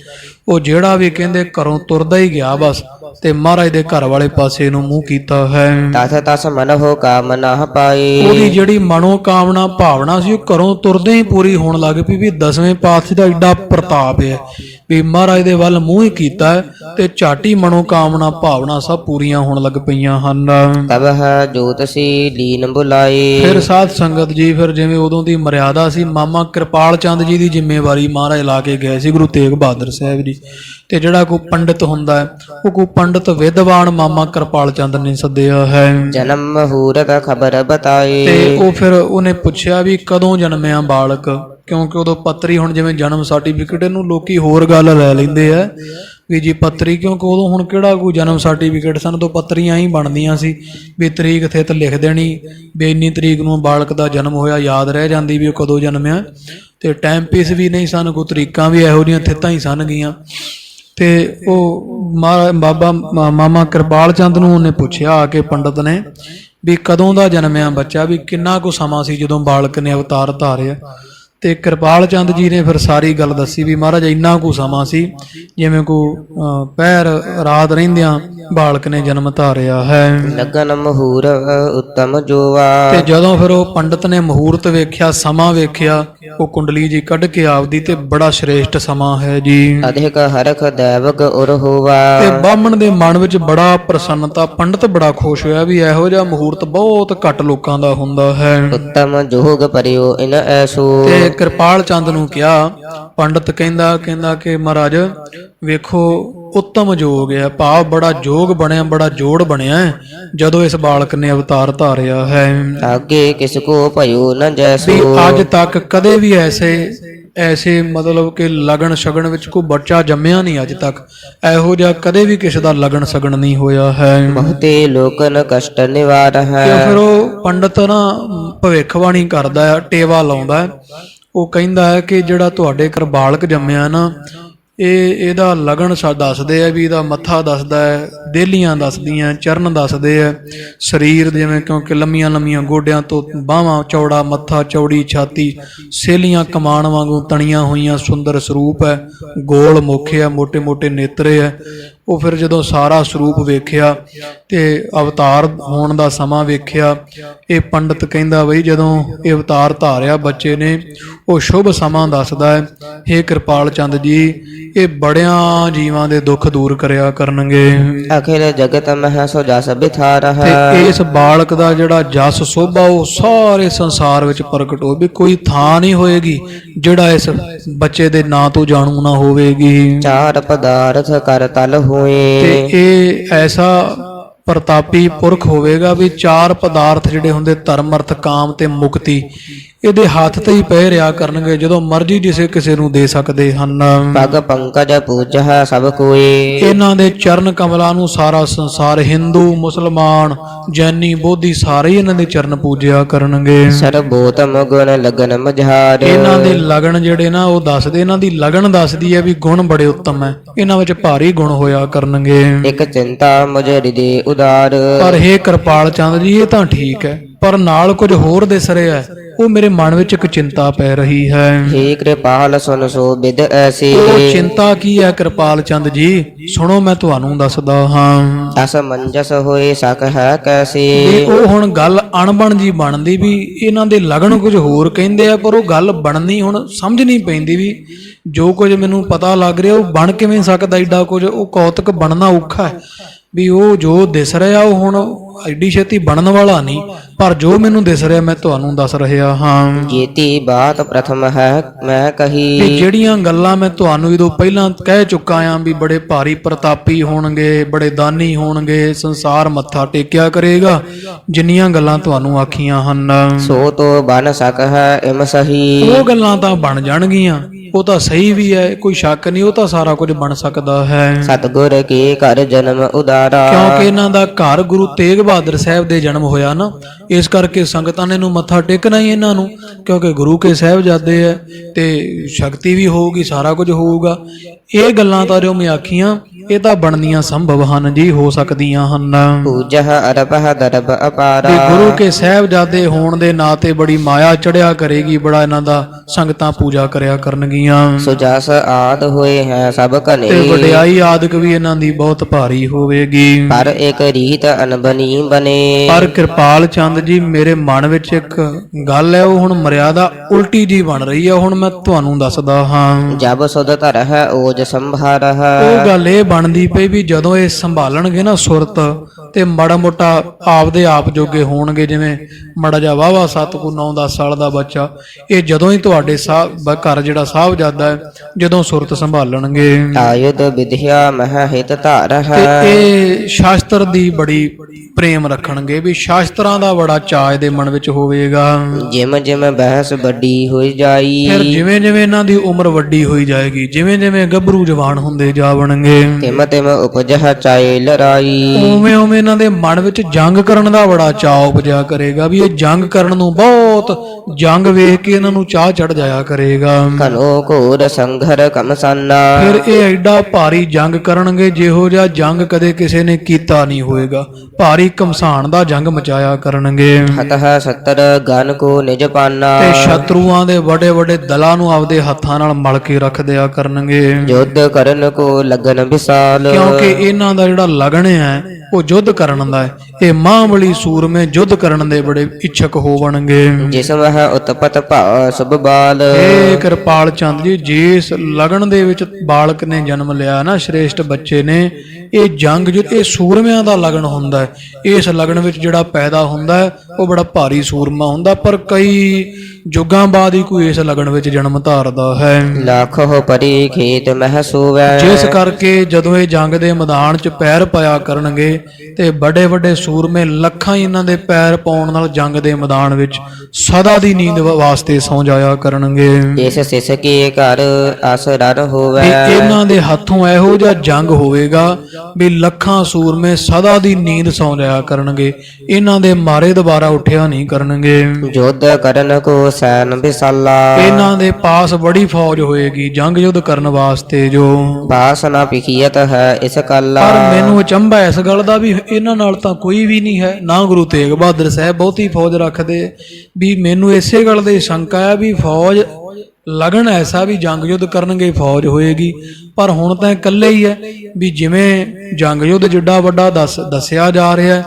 S1: ਉਹ ਜਿਹੜਾ ਵੀ ਕਹਿੰਦੇ ਘਰੋਂ ਤੁਰਦਾ ਹੀ ਗਿਆ ਬਸ ਤੇ ਮਹਾਰਾਜ ਦੇ ਘਰ ਵਾਲੇ ਪਾਸੇ ਨੂੰ ਮੂੰਹ ਕੀਤਾ ਹੈ।
S2: ਤਥ ਤਸ ਮਨ ਹੋ ਕਾਮਨਾ ਪਾਈ।
S1: ਉਹਦੀ ਜਿਹੜੀ ਮਨੋ ਕਾਮਨਾ ਭਾਵਨਾ ਸੀ ਉਹ ਘਰੋਂ ਤੁਰਦੇ ਹੀ ਪੂਰੀ ਹੋਣ ਲੱਗ ਪਈ ਵੀ ਦਸਵੇਂ ਪਾਤਸ਼ਾਹ ਦਾ ਐਡਾ ਪ੍ਰਤਾਪ ਹੈ। ਵੀ ਮਹਾਰਾਜ ਦੇ ਵੱਲ ਮੂੰਹ ਹੀ ਕੀਤਾ ਤੇ ਝਾਟੀ ਮਨੋ ਕਾਮਨਾ ਭਾਵਨਾ ਸਭ ਪੂਰੀਆਂ ਹੋਣ ਲੱਗ ਪਈਆਂ ਹਨ।
S2: ਤਬ ਹੈ ਜੋਤ ਸੀ ਲੀਨ ਬੁਲਾਈ।
S1: ਫਿਰ ਸਾਧ ਸੰਗਤ ਜੀ ਫਿਰ ਜਿਵੇਂ ਉਦੋਂ ਦੀ ਮਰਿਆਦਾ ਸੀ ਮਾਮਾ ਕਿਰਪਾਲ ਚੰਦ ਜੀ ਦੀ ਜ਼ਿੰਮੇਵਾਰੀ ਮਹਾਰਾਜ ਲਾ ਕੇ ਗਏ ਸੀ ਗੁਰੂ ਤੇਗ ਬਹਾਦਰ ਸਾਹਿਬ ਜੀ। ਤੇ ਜਿਹੜਾ ਕੋ ਪੰਡਿਤ ਹੁੰਦਾ ਹੈ ਉਹ ਕੋ ਪੰਡਿਤ ਵਿਦਵਾਨ ਮਾਮਾ ਕਿਰਪਾਲ ਚੰਦ ਨੇ ਸੱਦਿਆ ਹੈ।
S2: ਜਨਮ ਮਹੂਰਤ ਖਬਰ ਬਤਾਈ।
S1: ਤੇ ਉਹ ਫਿਰ ਉਹਨੇ ਪੁੱਛਿਆ ਵੀ ਕਦੋਂ ਜਨਮਿਆ ਬਾਲਕ? ਕਿਉਂਕਿ ਉਦੋਂ ਪੱਤਰੀ ਹੁਣ ਜਿਵੇਂ ਜਨਮ ਸਰਟੀਫਿਕੇਟ ਇਹਨੂੰ ਲੋਕੀ ਹੋਰ ਗੱਲ ਲੈ ਲੈਂਦੇ ਆ ਵੀ ਜੀ ਪੱਤਰੀ, ਕਿਉਂਕਿ ਉਦੋਂ ਹੁਣ ਕਿਹੜਾ ਕੋਈ ਜਨਮ ਸਰਟੀਫਿਕੇਟ ਸਨ ਤੋਂ ਪੱਤਰੀਆਂ ਹੀ ਬਣਦੀਆਂ ਸੀ ਵੀ ਤਰੀਕ ਥਿਤ ਲਿਖ ਦੇਣੀ, ਵੀ ਇੰਨੀ ਤਰੀਕ ਨੂੰ ਬਾਲਕ ਦਾ ਜਨਮ ਹੋਇਆ, ਯਾਦ ਰਹਿ ਜਾਂਦੀ ਵੀ ਉਹ ਕਦੋਂ ਜਨਮਿਆ। ਤੇ ਟਾਈਮ ਪੀਸ ਵੀ ਨਹੀਂ ਸਨ ਕੋ ਤਰੀਕਾਂ ਵੀ ਇਹੋ ਜਿਹੀਆਂ ਥਿੱਤਾਂ ਹੀ ਸਨ ਗੀਆਂ। ਤੇ ਉਹ ਮਹਾ- ਬਾਬਾ ਮਾ- ਮਾਮਾ ਕਿਰਪਾਲ ਚੰਦ ਨੂੰ ਉਹਨੇ ਪੁੱਛਿਆ ਆ ਕੇ ਪੰਡਤ ਨੇ ਵੀ ਕਦੋਂ ਦਾ ਜਨਮਿਆ ਬੱਚਾ? ਵੀ ਕਿੰਨਾ ਕੁ ਸਮਾਂ ਸੀ ਜਦੋਂ ਬਾਲਕ ਨੇ ਅਵਤਾਰ ਧਾਰਿਆ? ਤੇ ਕਿਰਪਾਲ ਚੰਦ ਜੀ ਨੇ ਫਿਰ ਸਾਰੀ ਗੱਲ ਦੱਸੀ ਵੀ ਮਹਾਰਾਜ ਇੰਨਾ ਕੁ ਸਮਾਂ ਸੀ ਜਿਵੇਂ ਕੋ ਪਹਿਰ ਰਾਤ ਰਹਿੰਦਿਆਂ ਬਾਲਕ ਨੇ ਜਨਮ ਧਾਰਿਆ ਹੈ।
S2: ਲਗਨ ਮਹੂਰ ਉੱਤਮ ਜੋਵਾ।
S1: ਤੇ ਜਦੋਂ ਫਿਰ ਉਹ ਪੰਡਤ ਨੇ ਮਹੂਰਤ ਵੇਖਿਆ ਸਮਾਂ ਵੇਖਿਆ ਉਹ ਕੁੰਡਲੀ ਜੀ ਕੱਢ ਕੇ ਆਪਦੀ ਤੇ ਬੜਾ ਸ਼੍ਰੇਸ਼ਟ ਸਮਾਂ ਹੈ ਜੀ।
S2: ਅਧਿਕ ਹਰਖ ਦੇਵਕ ਉਰ ਹੋਵਾ।
S1: ਤੇ ਬਾਹਮਣ ਦੇ ਮਨ ਵਿੱਚ ਬੜਾ ਪ੍ਰਸੰਨਤਾ ਪੰਡਤ ਬੜਾ ਖੁਸ਼ ਹੋਇਆ ਵੀ ਇਹੋ ਜਿਹਾ ਮਹੂਰਤ ਬਹੁਤ ਘੱਟ ਲੋਕਾਂ ਦਾ ਹੁੰਦਾ ਹੈ।
S2: ਉੱਤਮ ਜੋਗ ਪਰਿਓ ਇਨ ਐਸੋ।
S1: ਤੇ ਕਿਰਪਾਲ ਚੰਦ ਨੂੰ ਕਿਹਾ ਪੰਡਤ ਕਹਿੰਦਾ ਕਹਿੰਦਾ ਕਿ ਮਹਾਰਾਜ ਵੇਖੋ ਉੱਤਮ ਜੋਗ ਹੈ। ਭਾਵ ਬੜਾ ਜੋਗ ਬਣਿਆ ਬੜਾ ਜੋੜ ਬਣਿਆ ਜਦੋਂ ਇਸ ਬਾਲਕ ਨੇ ਅਵਤਾਰ ਧਾਰਿਆ ਹੈ।
S2: ਆਗੇ ਕਿਸ ਕੋ ਭਇਓ ਨ ਜੈਸੋ
S1: ਅੱਜ ਤੱਕ ਕਦੇ ਵੀ ਐਸੇ ਐਸੇ ਮਤਲਬ ਕਿ ਲਗਨ ਸ਼ਗਨ ਵਿੱਚ ਕੋਈ ਬੱਚਾ ਜੰਮਿਆ ਨਹੀਂ ਅੱਜ ਤੱਕ। ਇਹੋ ਜਿਹਾ ਕਦੇ ਵੀ ਕਿਸੇ ਦਾ ਲਗਨ ਸ਼ਗਨ ਨਹੀਂ ਹੋਇਆ ਹੈ।
S2: ਬਹੁਤੇ ਲੋਕਨ ਕਸ਼ਟ ਨਿਵਾਰ
S1: ਤੇ
S2: ਹੈ
S1: ਫਿਰ ਉਹ ਪੰਡਤ ਨਾ ਭਵਿੱਖਬਾਣੀ ਕਰਦਾ ਹੈ ਟੇਵਾ ਲਾਉਂਦਾ ਹੈ। ਉਹ ਕਹਿੰਦਾ ਹੈ ਕਿ ਜਿਹੜਾ ਤੁਹਾਡੇ ਘਰ ਬਾਲਕ ਜੰਮਿਆ ਨਾ, ਇਹ ਇਹਦਾ ਲਗਨ ਸਾ ਦੱਸਦੇ ਆ ਵੀ ਇਹਦਾ ਮੱਥਾ ਦੱਸਦਾ ਹੈ, ਦੇਲੀਆਂ ਦੱਸਦੀਆਂ, ਚਰਨ ਦੱਸਦੇ ਆ। ਸਰੀਰ ਜਿਵੇਂ ਕਿਉਂਕਿ ਲੰਮੀਆਂ ਲੰਮੀਆਂ ਗੋਡਿਆਂ ਤੋਂ ਬਾਹਾਂ, ਚੌੜਾ ਮੱਥਾ, ਚੌੜੀ ਛਾਤੀ, ਸੇਲੀਆਂ ਕਮਾਨ ਵਾਂਗੂ ਤਣੀਆਂ ਹੋਈਆਂ ਸੁੰਦਰ ਸਰੂਪ ਹੈ, ਗੋਲ ਮੁਖ ਹੈ ਮੋٹے ਮੋٹے ਨੇਤਰੇ ਹੈ ਉਹ ਫਿਰ ਜਦੋਂ ਸਾਰਾ ਸਰੂਪ ਵੇਖਿਆ ਤੇ ਅਵਤਾਰ ਹੋਣ ਦਾ ਸਮਾਂ ਵੇਖਿਆ ਇਹ ਪੰਡਤ ਕਹਿੰਦਾ ਬਈ ਜਦੋਂ ਇਹ ਅਵਤਾਰ ਧਾਰਿਆ ਬੱਚੇ ਨੇ ਉਹ ਸ਼ੁਭ ਸਮਾਂ ਦੱਸਦਾ ਹੈ हे ਕਿਰਪਾਲ ਚੰਦ ਜੀ ਇਹ ਬੜਿਆਂ ਜੀਵਾਂ ਦੇ ਦੁੱਖ ਦੂਰ ਕਰਿਆ ਕਰਨਗੇ।
S2: ਅਖਿਲ ਜਗਤ ਮਹਿ ਸੋ ਜਸ ਬਿਥਾਰਹ।
S1: ਤੇ ਇਸ ਬਾਲਕ ਦਾ ਜਿਹੜਾ ਜਸ ਸੋਭਾ ਉਹ ਸਾਰੇ ਸੰਸਾਰ ਵਿੱਚ ਪ੍ਰਗਟ ਹੋਵੇ ਕੋਈ ਥਾਂ ਨਹੀਂ ਹੋਏਗੀ ਜਿਹੜਾ ਇਸ ਬੱਚੇ ਦੇ ਨਾਂ ਤੋਂ ਜਾਣੂ ਨਾ ਹੋਵੇਗੀ।
S2: ਚਾਰ ਪਦਾਰਥ ਕਰ ਤਲ
S1: ਤੇ
S2: ਹੋਏ
S1: ਇਹ ਐਸਾ ਪ੍ਰਤਾਪੀ ਪੁਰਖ ਹੋਵੇਗਾ ਵੀ ਚਾਰ ਪਦਾਰਥ ਜਿਹੜੇ ਹੁੰਦੇ ਧਰਮ ਅਰਥ ਕਾਮ ਤੇ ਮੁਕਤੀ ਇਹਦੇ ਹੱਥ ਤੇ ਹੀ ਪਏ ਰਿਆ ਕਰਨਗੇ ਜਦੋਂ ਮਰਜ਼ੀ ਜਿਸੇ ਕਿਸੇ ਨੂੰ ਦੇ ਸਕਦੇ ਹਨ।
S2: ਪਗ ਪੰਕਜ ਪੂਜਹ ਸਭ ਕੋਏ।
S1: ਇਹਨਾਂ ਦੇ ਚਰਨ ਕਮਲਾਂ ਨੂੰ ਸਾਰਾ ਸੰਸਾਰ ਹਿੰਦੂ ਮੁਸਲਮਾਨ ਜੈਨੀ ਬੋਧੀ ਸਾਰੇ ਇਹਨਾਂ ਦੇ ਚਰਨ ਪੂਜਿਆ ਕਰਨਗੇ।
S2: ਸਰਬੋਤਮ ਗੁਣ ਲਗਨ ਮਝਾਰ।
S1: ਇਹਨਾਂ ਦੇ ਲਗਨ ਜਿਹੜੇ ਨਾ ਉਹ ਦੱਸਦੇ ਇਹਨਾਂ ਦੀ ਲਗਨ ਦੱਸਦੀ ਹੈ ਵੀ ਗੁਣ ਬੜੇ ਉੱਤਮ ਹੈ। ਇਹਨਾਂ ਵਿੱਚ ਭਾਰੀ ਗੁਣ ਹੋਇਆ ਕਰਨਗੇ।
S2: ਇਕ ਚਿੰਤਾ ਮੁਝ ਹਿਰਦੇ ਉਦਾਰ।
S1: ਪਰ हे ਕਿਰਪਾਲ ਚੰਦ ਜੀ ਇਹ ਤਾਂ ਠੀਕ ਹੈ। ਪਰ ਨਾਲ ਕੁਝ ਹੋਰ ਦਿਸ ਰਿਹਾ ਹੈ। ਉਹ ਮੇਰੇ ਮਨ ਵਿੱਚ ਇੱਕ ਚਿੰਤਾ ਪੈ ਰਹੀ ਹੈ।
S2: ਹੇ ਕਿਰਪਾਲ ਸੁਨ ਸੋ ਬਿਦ ਐਸੀ
S1: ਉਹ ਚਿੰਤਾ ਕੀ ਹੈ ਕਿਰਪਾਲ ਚੰਦ ਜੀ? ਸੁਣੋ ਮੈਂ ਤੁਹਾਨੂੰ ਦੱਸਦਾ ਹਾਂ।
S2: ਅਸ ਮੰਜਸ ਹੋਏ ਸਕ ਹੈ ਕੈਸੀ?
S1: ਉਹ ਹੁਣ ਗੱਲ ਅਣਬਣ ਜੀ ਬਣਦੀ ਵੀ ਇਹਨਾਂ ਦੇ ਲਗਨ ਕੁਝ ਹੋਰ ਕਹਿੰਦੇ ਆ ਪਰ ਉਹ ਗੱਲ ਬਣਨੀ ਹੁਣ ਸਮਝ ਨਹੀਂ ਪੈਂਦੀ ਵੀ ਜੋ ਕੁਝ ਮੈਨੂੰ ਪਤਾ ਲੱਗ ਰਿਹਾ ਉਹ ਬਣ ਕਿਵੇਂ ਸਕਦਾ? ਏਡਾ ਕੁਝ ਉਹ ਕੌਤਕ ਬਣਨਾ ਔਖਾ ਹੈ। ਵੀ ਉਹ ਜੋ ਦਿਸ ਰਿਹਾ ਉਹ ਹੁਣ ਐਡੀ ਛੇਤੀ ਬਣਨ ਵਾਲਾ ਨਹੀਂ ਪਰ ਜੋ ਮੈਨੂੰ ਦਿਸ ਰਿਹਾ ਮੈਂ ਤੁਹਾਨੂੰ ਦੱਸ ਰਿਹਾ ਹਾਂ।
S2: ਜੀਤੀ ਬਾਤ ਪ੍ਰਥਮ ਹੈ ਮੈਂ
S1: ਕਿ
S2: ਕਹੀ
S1: ਜਿਹੜੀਆਂ ਗੱਲਾਂ ਮੈਂ ਤੁਹਾਨੂੰ ਜਦੋਂ ਪਹਿਲਾਂ ਕਹਿ ਚੁੱਕਾ ਆਂ ਵੀ ਬੜੇ ਭਾਰੀ ਪ੍ਰਤਾਪੀ ਹੋਣਗੇ ਬੜੇ ਦਾਨੀ ਹੋਣਗੇ ਸੰਸਾਰ ਮੱਥਾ ਟੇਕਿਆ ਕਰੇਗਾ ਜਿੰਨੀਆਂ ਗੱਲਾਂ ਤੁਹਾਨੂੰ ਆਖੀਆਂ ਹਨ।
S2: ਸੋ ਤੋ ਬਨ ਸਕ ਹੈ ਇਮ ਸਹੀ।
S1: ਉਹ ਗੱਲਾਂ ਤਾਂ ਬਣ ਜਾਣਗੀਆਂ ਉਹ ਤਾਂ ਸਹੀ ਵੀ ਹੈ ਕੋਈ ਸ਼ੱਕ ਨਹੀਂ ਉਹ ਤਾਂ ਸਾਰਾ ਕੁਝ ਬਣ ਸਕਦਾ ਹੈ।
S2: ਸਤਗੁਰ ਕੀ ਕਰ ਜਨਮ ਉਦਾਰਾ।
S1: ਕਿਉਂਕਿ ਇਹਨਾਂ ਦਾ ਘਰ ਗੁਰੂ ਤੇਗ ਬਹਾਦਰ ਸਾਹਿਬ ਦੇ ਜਨਮ ਹੋਇਆ ਨਾ, ਇਸ ਕਰਕੇ ਸੰਗਤਾਂ ਨੇ ਨੂੰ ਮੱਥਾ ਟੇਕਣਾ ਹੀ ਇਹਨਾਂ ਨੂੰ, ਕਿਉਂਕਿ ਗੁਰੂ ਕੇ ਸਾਹਿਬਜ਼ਾਦੇ ਹੈ ਤੇ ਸ਼ਕਤੀ ਵੀ ਹੋਊਗੀ, ਸਾਰਾ ਕੁਝ ਹੋਊਗਾ। ਇਹ ਗੱਲਾਂ ਤਾਂ ਜੋ ਮੈਂ ਆਖੀਆਂ ਇਹ ਤਾਂ ਬਣਨੀਆਂ ਸੰਭਵ ਹਨ ਜੀ ਹੋ ਸਕਦੀਆਂ ਹਨ।
S2: ਪੂਜਹ ਅਰਬਹ ਦਰਬ
S1: ਤੇ
S2: ਅਪਾਰਾ
S1: ਗੁਰੂ ਕੇ ਸਾਹਿਬਜ਼ਾਦੇ ਹੋਣ ਦੇ ਨਾਂ ਤੇ ਬੜੀ ਮਾਇਆ ਚੜਿਆ ਕਰੇਗੀ ਬੜਾ ਇਹਨਾਂ ਦਾ ਸੰਗਤਾਂ ਪੂਜਾ ਕਰਿਆ ਕਰਨਗੀਆਂ।
S2: ਸੁਜਸ ਆਦ ਹੋਏ ਹੈ ਸਭ
S1: ਤੇ
S2: ਕਨੇ
S1: ਵਡਿਆਈ ਆਦਿਕ ਵੀ ਇਹਨਾਂ ਦੀ ਬਹੁਤ ਭਾਰੀ ਹੋਵੇਗੀ।
S2: ਪਰ ਇੱਕ ਰੀਤ ਅਨਬਨੀ ਬਨੇ।
S1: ਪਰ ਕਿਰਪਾਲ ਚੰਦ ਜੀ ਮੇਰੇ ਮਨ ਵਿੱਚ ਇੱਕ ਗੱਲ ਹੈ ਉਹ ਹੁਣ ਮਰਿਆਦਾ ਉਲਟੀ ਜੀ ਬਣ ਰਹੀ ਹੈ ਹੁਣ ਮੈਂ ਤੁਹਾਨੂੰ ਦੱਸਦਾ ਹਾਂ।
S2: ਜਬ ਸੁਧ ਧਰ ਹੈ ਓਜ ਸੰਭਾਰਹ।
S1: ਉਹ ਗੱਲ ਇਹ ਬਣਦੀ ਪਈ ਵੀ ਜਦੋਂ ਇਹ ਸੰਭਾਲਣਗੇ ਨਾ ਸੁਰਤ ਤੇ ਮਾੜਾ ਮੋਟਾ ਆਪਦੇ ਆਪ ਜੋਗੇ ਹੋਣਗੇ ਜਿਵੇਂ ਮੜਾ ਜਾ ਵਾਵਾ ਸੱਤ ਕੋ 9-10 ਸਾਲ ਦਾ ਬੱਚਾ ਇਹ ਜਦੋਂ ਹੀ ਤੁਹਾਡੇ ਸਾਹਿਬ ਘਰ ਜਿਹੜਾ ਸਾਹਿਬ ਜਾਂਦਾ ਹੈ ਜਦੋਂ ਸੁਰਤ ਸੰਭਾਲਣਗੇ।
S2: ਆਯੁਧ ਵਿਦਿਆ ਮਹ ਹਿਤ ਧਾਰਹ।
S1: ਤੇ ਇਹ ਸ਼ਾਸਤਰ ਦੀ ਬੜੀ ਪ੍ਰੇਮ ਰੱਖਣਗੇ ਵੀ ਸ਼ਾਸਤਰਾਂ ਦਾ ਬੜਾ ਚਾਅ ਇਹਦੇ ਮਨ ਵਿੱਚ ਹੋਵੇਗਾ।
S2: ਜਿਮ ਜਿਮ ਬਹਿਸ ਵੱਡੀ ਹੋਈ ਜਾਈ।
S1: ਫਿਰ ਜਿਵੇਂ ਜਿਵੇਂ ਇਹਨਾਂ ਦੀ ਉਮਰ ਵੱਡੀ ਹੋਈ ਜਾਏਗੀ ਜਿਵੇਂ ਜਿਵੇਂ ਗੱਭਰੂ ਜਵਾਨ ਹੁੰਦੇ ਜਾਵਣਗੇ
S2: ਤਿਮ ਤਿਮ ਉਪਜਹ ਚਾਏ ਲੜਾਈ
S1: ਉਵੇਂ ਉਵੇਂ ਇਹਨਾਂ ਦੇ ਮਨ ਵਿੱਚ ਜੰਗ ਕਰਨ ਦਾ ਬੜਾ ਚਾਅ ਉਪਜਿਆ ਕਰੇਗਾ ਵੀ ਇਹ ਜੰਗ ਕਰਨ ਨੂੰ ਬਹੁਤ ਜੰਗ ਵੇਖ ਕੇ ਇਹਨਾਂ ਨੂੰ ਚਾਹ ਚੜ ਜਾਇਆ ਕਰੇਗਾ।
S2: ਕਨੋ ਘੋਰ ਸੰਘਰ ਕਮਸਾਨਾ।
S1: ਫਿਰ ਇਹ ਐਡਾ ਭਾਰੀ ਜੰਗ ਕਰਨਗੇ ਜਿਹੋ ਜਿਹਾ ਜੰਗ ਕਦੇ ਕਿਸੇ ਨੇ ਕੀਤਾ ਨਹੀਂ ਹੋਵੇਗਾ ਭਾਰੀ ਕਮਸਾਨ ਦਾ ਜੰਗ ਮਚਾਇਆ ਕਰਨਗੇ।
S2: ਹਤਹ ਸੱਤਰ ਗਨ ਕੋ ਨਿਜ ਪਾਨਾ।
S1: ਤੇ ਸ਼ਤਰੂਆਂ ਦੇ ਵੱਡੇ ਵੱਡੇ ਦਲਾਂ ਨੂੰ ਆਪਦੇ ਹੱਥਾਂ ਨਾਲ ਮਲ ਕੇ ਰੱਖ ਦਿਆ ਕਰਨਗੇ।
S2: ਯੁੱਧ ਕਰਨ ਕੋ ਲਗਨ ਵਿਸਾਲ।
S1: ਕਿਉਂਕਿ ਇਹਨਾਂ ਦਾ ਜਿਹੜਾ ਲਗਨ ਹੈ ਉਹ ਯੁੱਧ ਕਰਨ ਦਾ ਹੈ। ਇਹ ਮਹਾਬਲੀ ਸੂਰਮੇ ਯੁੱਧ ਕਰਨ ਦੇ ਬੜੇ ਇੱਛਕ ਹੋਵਣਗੇ।
S2: ਜਿਸ ਮਹ ਉਤਪਤ ਭਾ ਸੁਭ ਬਾਲ।
S1: ਏ ਕਿਰਪਾਲ ਚੰਦ ਜੀ ਜਿਸ ਲਗਨ ਦੇ ਵਿੱਚ ਬਾਲਕ ਨੇ ਜਨਮ ਲਿਆ ਨਾ ਸ਼੍ਰੇਸ਼ਟ ਬੱਚੇ ਨੇ ਇਹ ਜੰਗ ਜੁੱਧ ਇਹ ਸੂਰਮਿਆਂ ਦਾ ਲਗਨ ਹੁੰਦਾ ਹੈ। ਇਸ ਲਗਨ ਵਿੱਚ ਜਿਹੜਾ ਪੈਦਾ ਹੁੰਦਾ ਹੈ ਉਹ ਬੜਾ ਭਾਰੀ ਸੂਰਮਾ ਹੁੰਦਾ ਪਰ ਕਈ ਯੁੱਗਾਂ ਬਾਅਦ ਹੀ ਕੋਈ ਇਸ ਲਗਨ ਵਿੱਚ ਜਨਮ ਧਾਰਦਾ ਹੈ।
S2: ਲੱਖੋ ਪਰੀ ਖੇਤ ਮਹ ਸੋਵੈ।
S1: ਜਿਸ ਕਰਕੇ ਜਦੋਂ ਇਹ ਜੰਗ ਦੇ ਮੈਦਾਨ 'ਚ ਪੈਰ ਪਾਇਆ ਕਰਨਗੇ ਤੇ ਵੱਡੇ ਵੱਡੇ ਸੂਰਮੇ ਲੱਖਾਂ ਹੀ ਇਹਨਾਂ ਦੇ ਪੈਰ ਪਾਉਣ ਨਾਲ ਜੰਗ ਦੇ ਮੈਦਾਨ ਵਿੱਚ ਸਦਾ ਦੀ ਨੀਂਦ ਵਾਸਤੇ ਸੌਂ ਜਾਇਆ ਕਰਨਗੇ।
S2: ਜਿਸ ਸਿਸ ਕੀ ਘਰ ਆਸਰਾ
S1: ਵੀ
S2: ਹੋਵੇ।
S1: ਇਹਨਾਂ ਦੇ ਹੱਥੋਂ ਇਹੋ ਜਿਹਾ ਜੰਗ ਹੋਵੇਗਾ ਵੀ ਲੱਖਾਂ ਸੂਰਮੇ ਸਦਾ ਦੀ ਨੀਂਦ ਸੌਂ ਜਾਇਆ ਕਰਨਗੇ। ਇਹਨਾਂ ਦੇ ਮਾਰੇ ਦੁਬਾਰਾ ਉੱਠਿਆ ਨਹੀਂ ਕਰਨਗੇ।
S2: ਜੋਧ ਕਰਨ ਕੋ ਸੈਨ ਵਿਸਾਲਾ।
S1: ਇਹਨਾਂ ਦੇ ਪਾਸ ਬੜੀ ਫੌਜ ਹੋਏਗੀ ਜੰਗ ਯੁੱਧ ਕਰਨ ਵਾਸਤੇ ਜੋ
S2: ਬਾਸਨਾ ਪਿਖੀਅਤ ਹੈ ਇਸ ਕੱਲਾ।
S1: ਪਰ ਮੈਨੂੰ ਅਚੰਭਾ ਇਸ ਗੱਲ ਦਾ ਵੀ ਇਹਨਾਂ ਨਾਲ ਤਾਂ ਕੋਈ ਵੀ ਨਹੀਂ ਹੈ। ਨਾ ਗੁਰੂ ਤੇਗ ਬਹਾਦਰ ਸਾਹਿਬ ਬਹੁਤੀ ਫੌਜ ਰੱਖਦੇ। ਵੀ ਮੈਨੂੰ ਇਸੇ ਗੱਲ ਦੀ ਸ਼ੰਕਾ ਹੈ ਵੀ ਫੌਜ ਲਗਨ ਐਸਾ ਵੀ ਜੰਗ ਯੁੱਧ ਕਰਨਗੇ ਫੌਜ ਹੋਏਗੀ। ਪਰ ਹੁਣ ਤਾਂ ਇਕੱਲੇ ਹੀ ਹੈ। ਵੀ ਜਿਵੇਂ ਜੰਗ ਯੁੱਧ ਜਿੱਡਾ ਵੱਡਾ ਦੱਸ ਦੱਸਿਆ ਜਾ ਰਿਹਾ ਹੈ।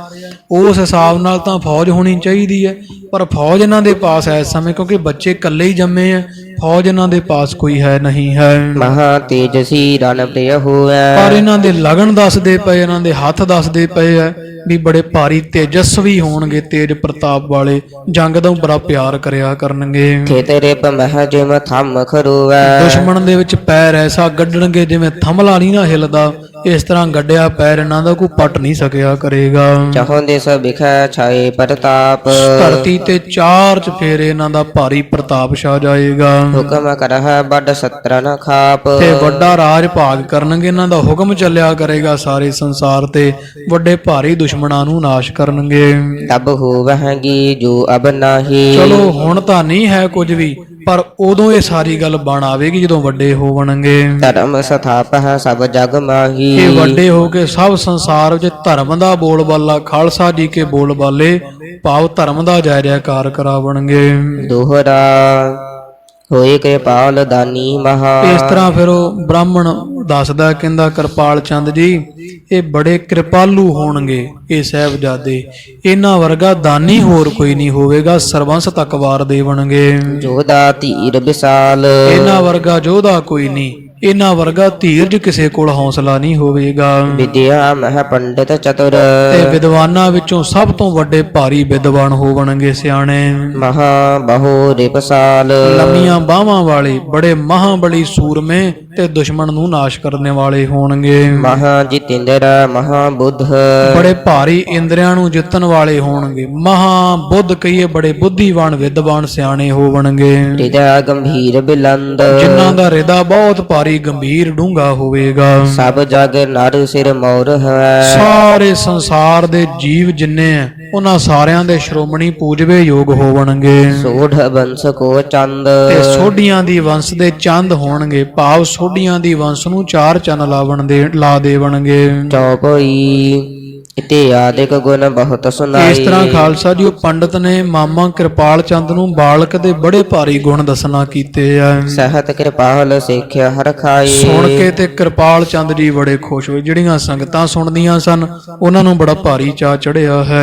S1: ਉਸ ਹਿਸਾਬ ਨਾਲ ਤਾਂ ਫੌਜ ਹੋਣੀ ਚਾਹੀਦੀ ਹੈ ਪਰ ਫੌਜ ਇਹਨਾਂ ਦੇ ਪਾਸ ਹੈ ਇਸ ਸਮੇਂ ਕਿਉਂਕਿ ਬੱਚੇ ਇਕੱਲੇ ਹੀ ਜੰਮੇ ਆ ਫੌਜ ਇਹਨਾਂ ਦੇ ਪਾਸ ਕੋਈ ਹੈ ਨਹੀਂ ਹੈ।
S2: ਮਹਾ ਤੇਜਸੀ ਰਣ ਪ੍ਰਿਯ ਹੋਵੇ।
S1: ਪਰ ਇਹਨਾਂ ਦੇ ਲਗਨ ਦੱਸਦੇ ਪਏ ਇਹਨਾਂ ਦੇ ਹੱਥ ਦੱਸਦੇ ਪਏ ਐ ਵੀ ਬੜੇ ਭਾਰੀ ਤੇਜਸਵੀ ਹੋਣਗੇ ਤੇਜ ਪ੍ਰਤਾਪ ਵਾਲੇ ਜੰਗ ਦਾ ਬੜਾ ਪਿਆਰ ਕਰਿਆ ਕਰਨਗੇ।
S2: ਖੇਤਰੇ ਪਮਹ ਜਿਮ ਥੰਮ ਖਰੋਵੇ।
S1: ਦੁਸ਼ਮਣ ਦੇ ਵਿੱਚ ਪੈਰ ਐਸਾ ਗੱਡਣਗੇ ਜਿਵੇਂ ਥੰਮਲਾ ਨਹੀਂ ਨਾ ਹਿਲਦਾ। ਇਸ ਤਰ੍ਹਾਂ ਗੱਡਿਆ ਪੈਰ ਇਹਨਾਂ ਦਾ ਕੋਈ ਪਟ ਨਹੀਂ ਸਕਿਆ ਕਰੇਗਾ।
S2: ਚਹੋਂ ਦਿਸ ਬਿਖੈ ਛਾਏ ਪ੍ਰਤਾਪ।
S1: ਧਰਤੀ ਤੇ ਚਾਰ ਚਫੇਰੇ ਇਹਨਾਂ ਦਾ ਭਾਰੀ ਪ੍ਰਤਾਪ ਛਾ ਜਾਏਗਾ।
S2: ਹੁਕਮ ਕਰਹਿ ਬੜ ਸਤਰਨ ਖਾਪ।
S1: ਤੇ ਵੱਡਾ ਰਾਜ ਭਾਗ ਕਰਨਗੇ ਇਹਨਾਂ ਦਾ ਹੁਕਮ ਚੱਲਿਆ ਕਰੇਗਾ ਸਾਰੇ ਸੰਸਾਰ ਤੇ। ਵੱਡੇ ਭਾਰੀ ਦੁਸ਼ਮਣਾਂ ਨੂੰ ਨਾਸ਼ ਕਰਨਗੇ।
S2: ਤਬ ਹੋਵਹਿਗੀ ਜੋ ਅਬ ਨਾਹੀ।
S1: ਚਲੋ ਹੁਣ ਤਾਂ ਨਹੀਂ ਹੈ ਕੁਝ ਵੀ ਪਰ ਉਦੋਂ ਇਹ ਸਾਰੀ ਗੱਲ ਬਣ ਆਵੇਗੀ ਜਦੋਂ ਵੱਡੇ ਹੋਵਣਗੇ
S2: ਧਰਮ ਸਥਾਪਹ ਸਭ ਜਗ ਮਾਹੀ।
S1: ਇਹ ਵੱਡੇ ਹੋ ਕੇ ਸਭ ਸੰਸਾਰ ਵਿੱਚ ਧਰਮ ਦਾ ਬੋਲਬਾਲਾ ਖਾਲਸਾ ਜੀ ਕੇ ਬੋਲਬਾਲੇ ਭਾਵ ਧਰਮ ਦਾ ਜੈ ਜੈਕਾਰ ਕਰਾਵਣਗੇ।
S2: ਦੋਹਰਾ ਹੋਏ ਕਿਰਪਾਲ ਦਾਨੀ ਮਹਾ।
S1: ਇਸ ਤਰ੍ਹਾਂ ਫਿਰ ਉਹ ਬ੍ਰਾਹਮਣ ਦੱਸਦਾ ਕਹਿੰਦਾ ਕਿਰਪਾਲ ਚੰਦ ਜੀ ਇਹ ਬੜੇ ਕਿਰਪਾਲੂ ਹੋਣਗੇ ਇਹ ਸਹਿਬਜ਼ਾਦੇ। ਇਹਨਾਂ ਵਰਗਾ ਦਾਨੀ ਹੋਰ ਕੋਈ ਨਹੀਂ ਹੋਵੇਗਾ ਸਰਬੰਸ ਤੱਕ ਵਾਰ ਦੇਵਣਗੇ।
S2: ਜੋਦਾ ਧੀਰ ਵਿਸਾਲ।
S1: ਇਹਨਾਂ ਵਰਗਾ ਯੋਧਾ ਕੋਈ ਨਹੀਂ। ਇਹਨਾਂ ਵਰਗਾ ਧੀਰਜ ਕਿਸੇ ਕੋਲ ਹੌਸਲਾ ਨਹੀਂ ਹੋਵੇਗਾ।
S2: ਵਿਦਿਆ ਮਹ ਪੰਡਿਤ ਚਤੁਰ।
S1: ਤੇ ਵਿਦਵਾਨਾਂ ਵਿੱਚੋਂ ਸਭ ਤੋਂ ਵੱਡੇ ਭਾਰੀ ਵਿਦਵਾਨ ਹੋਵਣਗੇ ਸਿਆਣੇ।
S2: ਮਹਾ ਬਹੁ ਰਿਪਸਾਲ।
S1: ਲੰਮੀਆਂ ਬਾਹਾਂ ਵਾਲੇ ਬੜੇ ਮਹਾਬਲੀ ਸੂਰਮੇ ਤੇ ਦੁਸ਼ਮਣ ਨੂੰ ਨਾਸ਼ ਕਰਨ ਵਾਲੇ ਹੋਣਗੇ।
S2: ਮਹਾ ਜਿਤੇਂਦਰ ਮਹਾ ਬੁੱਧ।
S1: ਬੜੇ ਭਾਰੀ ਇੰਦਰੀਆਂ ਨੂੰ ਜਿੱਤਣ ਵਾਲੇ ਹੋਣਗੇ। ਮਹਾ ਬੁੱਧ ਕਹੀਏ ਬੜੇ ਬੁੱਧੀਵਾਨ ਵਿਦਵਾਨ ਸਿਆਣੇ ਹੋਵਣਗੇ।
S2: ਹਿਰਦੈ ਗੰਭੀਰ ਬਿਲੰਦ।
S1: ਜਿਨ੍ਹਾਂ ਦਾ ਹਿਰਦਾ ਬਹੁਤ ਭਾਰੀ ਗੰਭੀਰ ਡੂੰਘਾ ਹੋਵੇਗਾ।
S2: ਸਭ ਜਗ ਨਰ ਸਿਰ ਮੌਰ ਹੈ
S1: ਸਾਰੇ ਸੰਸਾਰ ਦੇ ਜੀਵ ਜਿੰਨੇ ਆ ਉਹਨਾਂ ਸਾਰਿਆਂ ਦੇ ਸ਼੍ਰੋਮਣੀ ਪੂਜਵੇ ਯੋਗ ਹੋਵਣਗੇ।
S2: ਸੋਢ ਬੰਸ ਕੋ ਚੰਦ।
S1: ਤੇ ਸੋਢੀਆਂ ਦੀ ਵੰਸ਼ ਦੇ ਚੰਦ ਹੋਣਗੇ ਭਾਵ ਸੋਢੀਆਂ ਦੀ ਵੰਸ਼ ਨੂੰ ਚਾਰ ਚੰਨ ਲਾਵਣ ਦੇ ਲਾ ਦੇਵਣਗੇ।
S2: ਚੌਪਈ ਇਤੇ ਆਦਿਕ ਗੁਣ ਬਹੁਤ
S1: ਇਸ
S2: ਸੁਨਾਈ
S1: ਤਰ੍ਹਾਂ ਖਾਲਸਾ ਜੀ ਉਹ ਪੰਡਤ ਨੇ ਮਾਮਾ ਕਿਰਪਾਲ ਚੰਦ ਨੂੰ ਬਾਲਕ ਦੇ ਬੜੇ ਭਾਰੀ ਗੁਣ ਦੱਸਣਾ ਕੀਤੇ ਆ
S2: ਸਹਤ ਕਿਰਪਾਲ ਸਿੱਖਿਆ ਹਰ ਖਾਈ
S1: ਸੁਣ ਕੇ ਤੇ ਕਿਰਪਾਲ ਚੰਦ ਜੀ ਬੜੇ ਖੁਸ਼ ਹੋਏ ਜਿਹੜੀਆਂ ਸੰਗਤਾਂ ਸੁਣਦੀਆਂ ਸਨ ਉਹਨਾਂ ਨੂੰ ਬੜਾ ਭਾਰੀ ਚਾਅ ਚੜਿਆ ਹੈ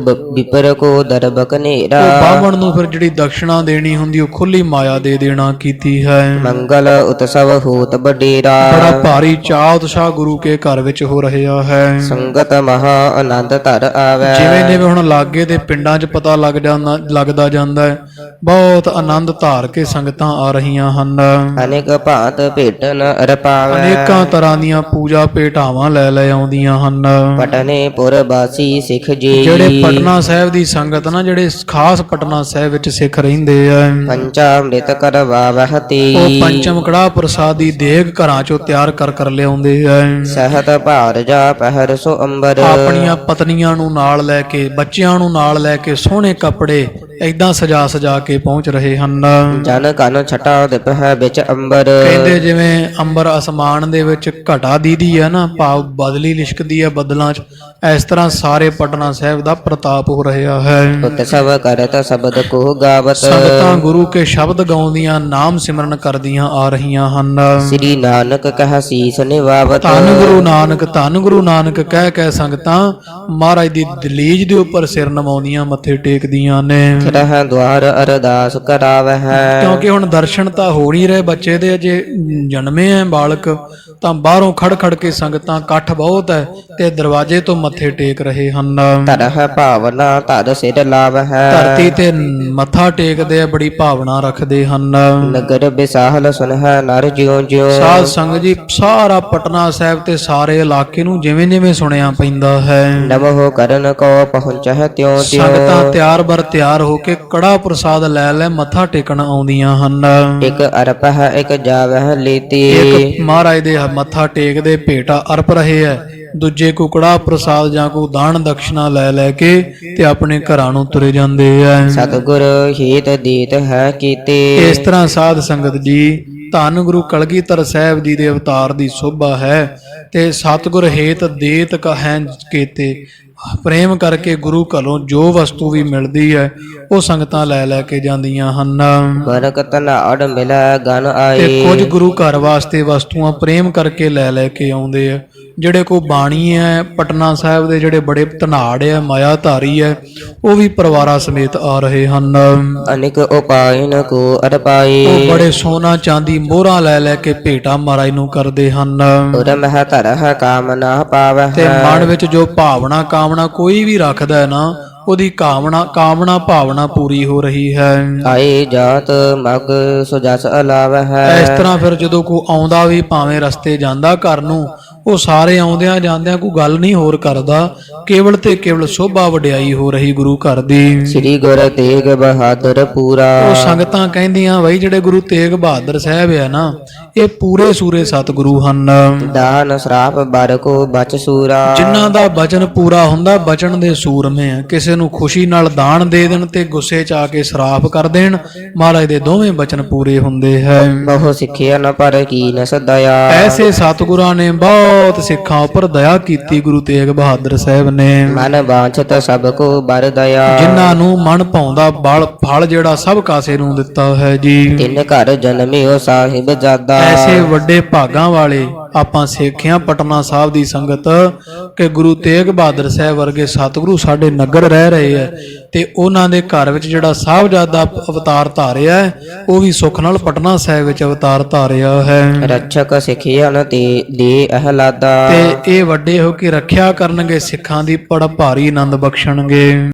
S2: ਬ- ਵਿਪਰ ਕੋ ਦਰਬਕ ਨੇਰਾ
S1: ਉਹ ਬਾਹਮਣ ਨੂੰ ਫਿਰ ਜਿਹੜੀ ਦਕਸ਼ਣਾ ਦੇਣੀ ਹੁੰਦੀ ਉਹ ਖੁੱਲੀ ਮਾਇਆ ਦੇ ਦੇਣਾ ਕੀਤੀ ਹੈ
S2: ਮੰਗਲ ਉਤਸਵ ਹੋਤ ਬਡੇਰਾ
S1: ਬੜਾ ਭਾਰੀ ਚਾਅ ਉਤਸ਼ਾਹ ਗੁਰੂ ਕੇ ਘਰ ਵਿੱਚ ਹੋ ਰਿਹਾ ਹੈ
S2: ਸੰਗਤ ਮਹਾ ਆਨੰਦ ਧਰ ਆਵੈ।
S1: ਜਿਵੇਂ ਜਿਵੇਂ ਹੁਣ ਲਾਗੇ ਦੇ ਪਿੰਡਾਂ 'ਚ ਪਤਾ ਲੱਗ ਜਾਂਦਾ ਲੱਗਦਾ ਜਾਂਦਾ ਹੈ ਬਹੁਤ ਆਨੰਦ ਧਾਰ ਕੇ ਸੰਗਤਾਂ ਆ ਰਹੀਆਂ ਹਨ।
S2: ਅਨੇਕ ਭਾਂਤ ਭੇਟਨ ਅਰਪਾਵੈ
S1: ਅਨੇਕਾਂ ਤਰ੍ਹਾਂ ਦੀਆਂ ਪੂਜਾ ਭੇਟਾਵਾਂ ਲੈ ਲੈ ਆਉਂਦੀਆਂ ਹਨ।
S2: ਪਟਨੇ ਪੁਰ ਬਾਸੀ ਸਿੱਖ ਜੀ।
S1: ਜਿਹੜੇ ਪਟਨਾ ਸਾਹਿਬ ਦੀ ਸੰਗਤ ਨਾ ਜਿਹੜੇ ਖਾਸ ਪਟਨਾ ਸਾਹਿਬ ਵਿੱਚ ਸਿੱਖ ਰਹਿੰਦੇ ਆ।
S2: ਪੰਚਾਮ੍ਰਿਤ ਕਰਵਾਵਹਤੀ
S1: ਉਹ ਪੰਚਮ ਕੜਾ ਪ੍ਰਸਾਦੀ ਦੇਗ ਘਰਾਂ 'ਚੋਂ ਤਿਆਰ ਕਰ ਕਰ ਲਿਆਉਂਦੇ ਆ।
S2: ਸਹਤ ਭਾਰ ਜਾ ਪਹਿਰ ਸੋ ਅੰਬਰ।
S1: ਆਪਣੀਆਂ ਪਤਨੀਆਂ ਨੂੰ ਨਾਲ ਲੈ ਕੇ ਬੱਚਿਆਂ ਨੂੰ ਨਾਲ ਲੈ ਕੇ ਸੋਹਣੇ ਕੱਪੜੇ ਐਦਾਂ ਸਜਾ ਸਜਾ ਕੇ ਪਹੁੰਚ ਰਹੇ ਹਨ।
S2: ਜਨ ਕਨ ਛਟਾ ਦਿਪ ਹੈ ਵਿੱਚ ਅੰਬਰ।
S1: ਕਹਿੰਦੇ ਜਿਵੇਂ ਅੰਬਰ ਅਸਮਾਨ ਦੇ ਵਿੱਚ ਘਟਾ ਦੀਦੀ ਹੈ ਨਾ ਭਾਵ ਬਦਲੀ ਲਿਸ਼ਕਦੀ ਹੈ ਬੱਦਲਾਂ 'ਚ ਇਸ ਤਰ੍ਹਾਂ ਸਾਰੇ ਪਟਨਾ ਸਾਹਿਬ ਦਾ ਪ੍ਰਤਾਪ ਹੋ ਰਿਹਾ ਹੈ।
S2: ਉਤਸਵ ਕਰਤ ਸ਼ਬਦ ਕੋ ਗਾਵਤ।
S1: ਸੰਗਤਾਂ ਗੁਰੂ ਕੇ ਸ਼ਬਦ ਗਾਉਂਦੀਆਂ ਨਾਮ ਸਿਮਰਨ ਕਰਦੀਆਂ ਆ ਰਹੀਆਂ ਹਨ।
S2: ਸ੍ਰੀ ਨਾਨਕ ਕਹ ਸੀਸ ਨਿਵਾਵਤ।
S1: ਧੰਨ ਗੁਰੂ ਨਾਨਕ ਧੰਨ ਗੁਰੂ ਨਾਨਕ ਕਹਿ ਕਹਿ ਸੰਗਤਾਂ ਮਹਾਰਾਜ ਦੀ ਦਲੀਜ ਦੇ ਉੱਪਰ ਸਿਰ ਨਵਾਉਂਦੀਆਂ ਮੱਥੇ ਟੇਕਦੀਆਂ ਨੇ।
S2: ਲਿਖ ਰਹਿ ਦਵਾਰ ਅਰਦਾਸ ਕਰਾਵਹਿ।
S1: ਕਿਉਂਕਿ ਹੁਣ ਦਰਸ਼ਨ ਤਾਂ ਹੋ ਨਹੀਂ ਰਹੇ ਬੱਚੇ ਦੇ ਅਜੇ ਜਨਮੇ ਐ ਬਾਲਕ ਤਾਂ ਬਾਹਰੋਂ ਖੜ ਖੜ ਕੇ ਸੰਗਤਾਂ ਇਕੱਠ ਬਹੁਤ ਹੈ ਤੇ ਦਰਵਾਜ਼ੇ ਤੋਂ ਮੱਥੇ ਟੇਕ ਰਹੇ ਹਨ।
S2: ਧਰਹ ਭਾਵਨਾ ਧਰ ਸਿਰ ਲਾਵਹਿ।
S1: ਧਰਤੀ ਤੇ ਮੱਥਾ ਟੇਕਦੇ ਆ ਬੜੀ ਭਾਵਨਾ ਰੱਖਦੇ ਹਨ।
S2: ਨਗਰ ਬਿਸਾਹਲ ਸੁਨਹਿ ਨਰ ਜਿਉ ਜਿਉ।
S1: ਸਾਧ ਸੰਗਤ ਜੀ ਸਾਰਾ ਪਟਨਾ ਸਾਹਿਬ ਤੇ ਸਾਰੇ ਇਲਾਕੇ ਨੂੰ ਜਿਵੇਂ ਜਿਵੇਂ ਸੁਣਿਆ ਪੈਂਦਾ ਹੈ।
S2: ਨਮੋ ਕਰਨ ਕੋ ਪਹੁੰਚਹਿ ਤਿਉ ਤਿਉ।
S1: ਸੰਗਤਾਂ ਤਿਆਰ ਬਰ ਤਿਆਰ ਹੋ ਕੇ ਕੜਾ ਪ੍ਰਸਾਦ ਲੈ ਲੈ ਮੱਥਾ ਟੇਕਣ ਆਉਂਦੀਆਂ ਹਨ।
S2: ਇਕ ਅਰਪ ਹੈ ਇਕ ਜਾਵਹਿ ਲੀਤੀ।
S1: ਇੱਕ ਮਹਾਰਾਜ ਦੇ ਮੱਥਾ ਟੇਕਦੇ ਭੇਟਾ ਅਰਪ ਰਹੇ ਹੈ। ਦੂਜੇ ਕੋ ਕੜਾ ਪ੍ਰਸਾਦ ਜਾਂ ਕੋ ਦਾਨ ਦਕਸ਼ਨਾ ਲੈ ਲੈ ਕੇ ਤੇ ਆਪਣੇ ਘਰਾਂ ਨੂੰ ਤੁਰੇ ਜਾਂਦੇ ਆ।
S2: ਸਤਿਗੁਰ ਹੀਤ ਦੀਤ ਹੈ ਕੀਤੀ।
S1: ਇਸ ਤਰ੍ਹਾਂ ਸਾਧ ਸੰਗਤ ਜੀ ਧੰਨ ਗੁਰੂ ਕਲਗੀਧਰ ਸਾਹਿਬ ਜੀ ਦੇ ਅਵਤਾਰ ਦੀ ਸੋਭਾ ਹੈ ਤੇ ਸਤਿਗੁਰ ਹੇਤ ਦੇਤ ਕਹੈ ਕੀਤੇ। ਪ੍ਰੇਮ ਕਰਕੇ ਗੁਰੂ ਘਰੋਂ ਜੋ ਵਸਤੂ ਵੀ ਮਿਲਦੀ ਹੈ ਉਹ ਸੰਗਤਾਂ ਲੈ ਲੈ ਕੇ ਜਾਂਦੀਆਂ ਹਨ।
S2: ਬਰਕਤ ਨਾੜ ਮਿਲੈ ਗਨ
S1: ਤੇ
S2: ਆਈ
S1: ਕੁਝ ਗੁਰੂ ਘਰ ਵਾਸਤੇ ਵਸਤੂਆਂ ਪ੍ਰੇਮ ਕਰਕੇ ਲੈ ਲੈ ਕੇ ਆਉਂਦੇ ਆ। ਜਿਹੜੇ ਕੋ ਬਾਣੀ ਹੈ ਪਟਨਾ ਸਾਹਿਬ ਦੇ ਜਿਹੜੇ ਬੜੇ ਧਨਾੜ ਆ ਮਾਇਆ ਧਾਰੀ ਹੈ ਉਹ ਵੀ ਪਰਿਵਾਰਾਂ ਸਮੇਤ ਆ ਰਹੇ ਹਨ।
S2: ਅਨਿਕ ਉਪਾਇਨ ਕੋ ਅਰਪਾਈ
S1: ਉਹ ਬੜੇ ਸੋਨਾ ਚਾਂਦੀ ਮੋਹਰਾਂ ਲੈ ਲੈ ਕੇ ਭੇਟਾ ਮਹਾਰਾਜ ਨੂੰ ਕਰਦੇ ਹਨ।
S2: ਉਰ ਮਹਿ ਧਰਹ ਕਾਮਨਾ
S1: ਤੇ ਮਨ ਵਿੱਚ ਜੋ ਭਾਵਨਾ ਕਾਮਨਾ ਕੋਈ ਵੀ ਰੱਖਦਾ ਹੈ ਨਾ ਉਹਦੀ ਕਾਮਨਾ ਕਾਮਨਾ ਭਾਵਨਾ ਪੂਰੀ ਹੋ ਰਹੀ ਹੈ।
S2: ਆਈ ਜਾਤ ਮਗ ਸੁਜਸ ਅਲਾਵਹਿ।
S1: ਇਸ ਤਰ੍ਹਾਂ ਫਿਰ ਜਦੋਂ ਕੋ ਆਉਂਦਾ ਵੀ ਭਾਵੇਂ ਰਸਤੇ ਜਾਂਦਾ ਘਰ ਨੂੰ ਉਹ ਸਾਰੇ ਆਉਂਦਿਆਂ ਜਾਂਦਿਆਂ ਕੋਈ ਗੱਲ ਨਹੀਂ ਹੋਰ ਕਰਦਾ ਕੇਵਲ ਤੇ ਕੇਵਲ ਸੋਭਾ ਵਡਿਆਈ ਹੋ ਰਹੀ ਗੁਰੂ ਘਰ ਦੀ।
S2: ਸ੍ਰੀ ਗੁਰ ਤੇਗ ਬਹਾਦਰ ਪੂਰਾ।
S1: ਉਹ ਸੰਗਤਾਂ ਕਹਿੰਦੀਆਂ ਬਈ ਜਿਹੜੇ ਗੁਰੂ ਤੇਗ ਬਹਾਦਰ ਸਾਹਿਬ ਆ ਨਾ ਇਹ ਪੂਰੇ ਸੂਰੇ ਸਤਿਗੁਰੂ ਹਨ।
S2: ਦਾਨ ਸਰਾਪ ਬਰ ਕੋ ਬਚ ਸੂਰਾ।
S1: ਜਿਨ੍ਹਾਂ ਦਾ ਬਚਨ ਪੂਰਾ ਹੁੰਦਾ ਬਚਨ ਦੇ ਸੂਰਮੇ ਆ। ਕਿਸੇ ਨੂੰ ਖੁਸ਼ੀ ਨਾਲ ਦਾਨ ਦੇ ਦੇਣ ਤੇ ਗੁੱਸੇ ਚ ਆ ਕੇ ਸਰਾਪ ਕਰ ਦੇਣ ਮਹਾਰਾਜ ਦੇ ਦੋਵੇਂ ਬਚਨ ਪੂਰੇ ਹੁੰਦੇ ਹੈ।
S2: ਬਹੁ ਸਿੱਖਿਆ ਨ ਪਰ ਕੀਨਸ ਦਇਆ।
S1: ਐਸੇ ਸਤਿਗੁਰਾਂ ਨੇ ਬਹੁਤ ਸਿੱਖਾਂ ਉੱਪਰ ਦਇਆ ਕੀਤੀ ਗੁਰੂ ਤੇਗ ਬਹਾਦਰ ਸਾਹਿਬ ਨੇ।
S2: ਮਨ ਬਾਂਛਤ ਸਭ ਕੋ ਬਰ ਦਇਆ।
S1: ਜਿਨ੍ਹਾਂ ਨੂੰ ਮਨ ਭਾਉਂਦਾ ਬਲ ਫਲ ਜਿਹੜਾ ਸਭ ਕਾਸੇ ਨੂੰ ਦਿੱਤਾ ਹੈ ਜੀ।
S2: ਤਿੰਨ ਘਰ ਜਨਮਿਓ ਸਾਹਿਬ ਜਾਦਾ।
S1: ਐਸੇ ਵੱਡੇ ਭਾਗਾਂ ਵਾਲੇ ਆਪਾਂ ਸਿੱਖਿਆ ਪਟਨਾ ਸਾਹਿਬ ਦੀ ਸੰਗਤ ਕਿ ਗੁਰੂ ਤੇਗ ਬਹਾਦਰ ਸਾਹਿਬ ਵਰਗੇ ਸਤਿਗੁਰੂ ਸਾਡੇ ਨਗਰ ਰਹਿ ਰਹੇ ਐ ਤੇ ਉਹਨਾਂ ਦੇ ਘਰ ਵਿੱਚ ਜਿਹੜਾ ਸਾਹਿਬਜ਼ਾਦਾ ਅਵਤਾਰ ਧਾਰਿਆ ਹੈ, ਉਹ ਵੀ ਸੁਖ ਨਾਲ ਪਟਨਾ ਸਾਹਿਬ ਵਿੱਚ ਅਵਤਾਰ ਧਾਰਿਆ ਹੈ।
S2: ਰਛਕ ਸਿੱਖਿਆ ਨ ਤੇ ਦੇ ਅਹਲਾਦਾ
S1: ਤੇ ਇਹ ਵੱਡੇ ਹੋ ਕੇ ਰੱਖਿਆ ਕਰਨਗੇ ਸਿੱਖਾਂ ਦੀ ਬੜਾ ਭਾਰੀ ਆਨੰਦ ਬਖਸ਼ਣਗੇ।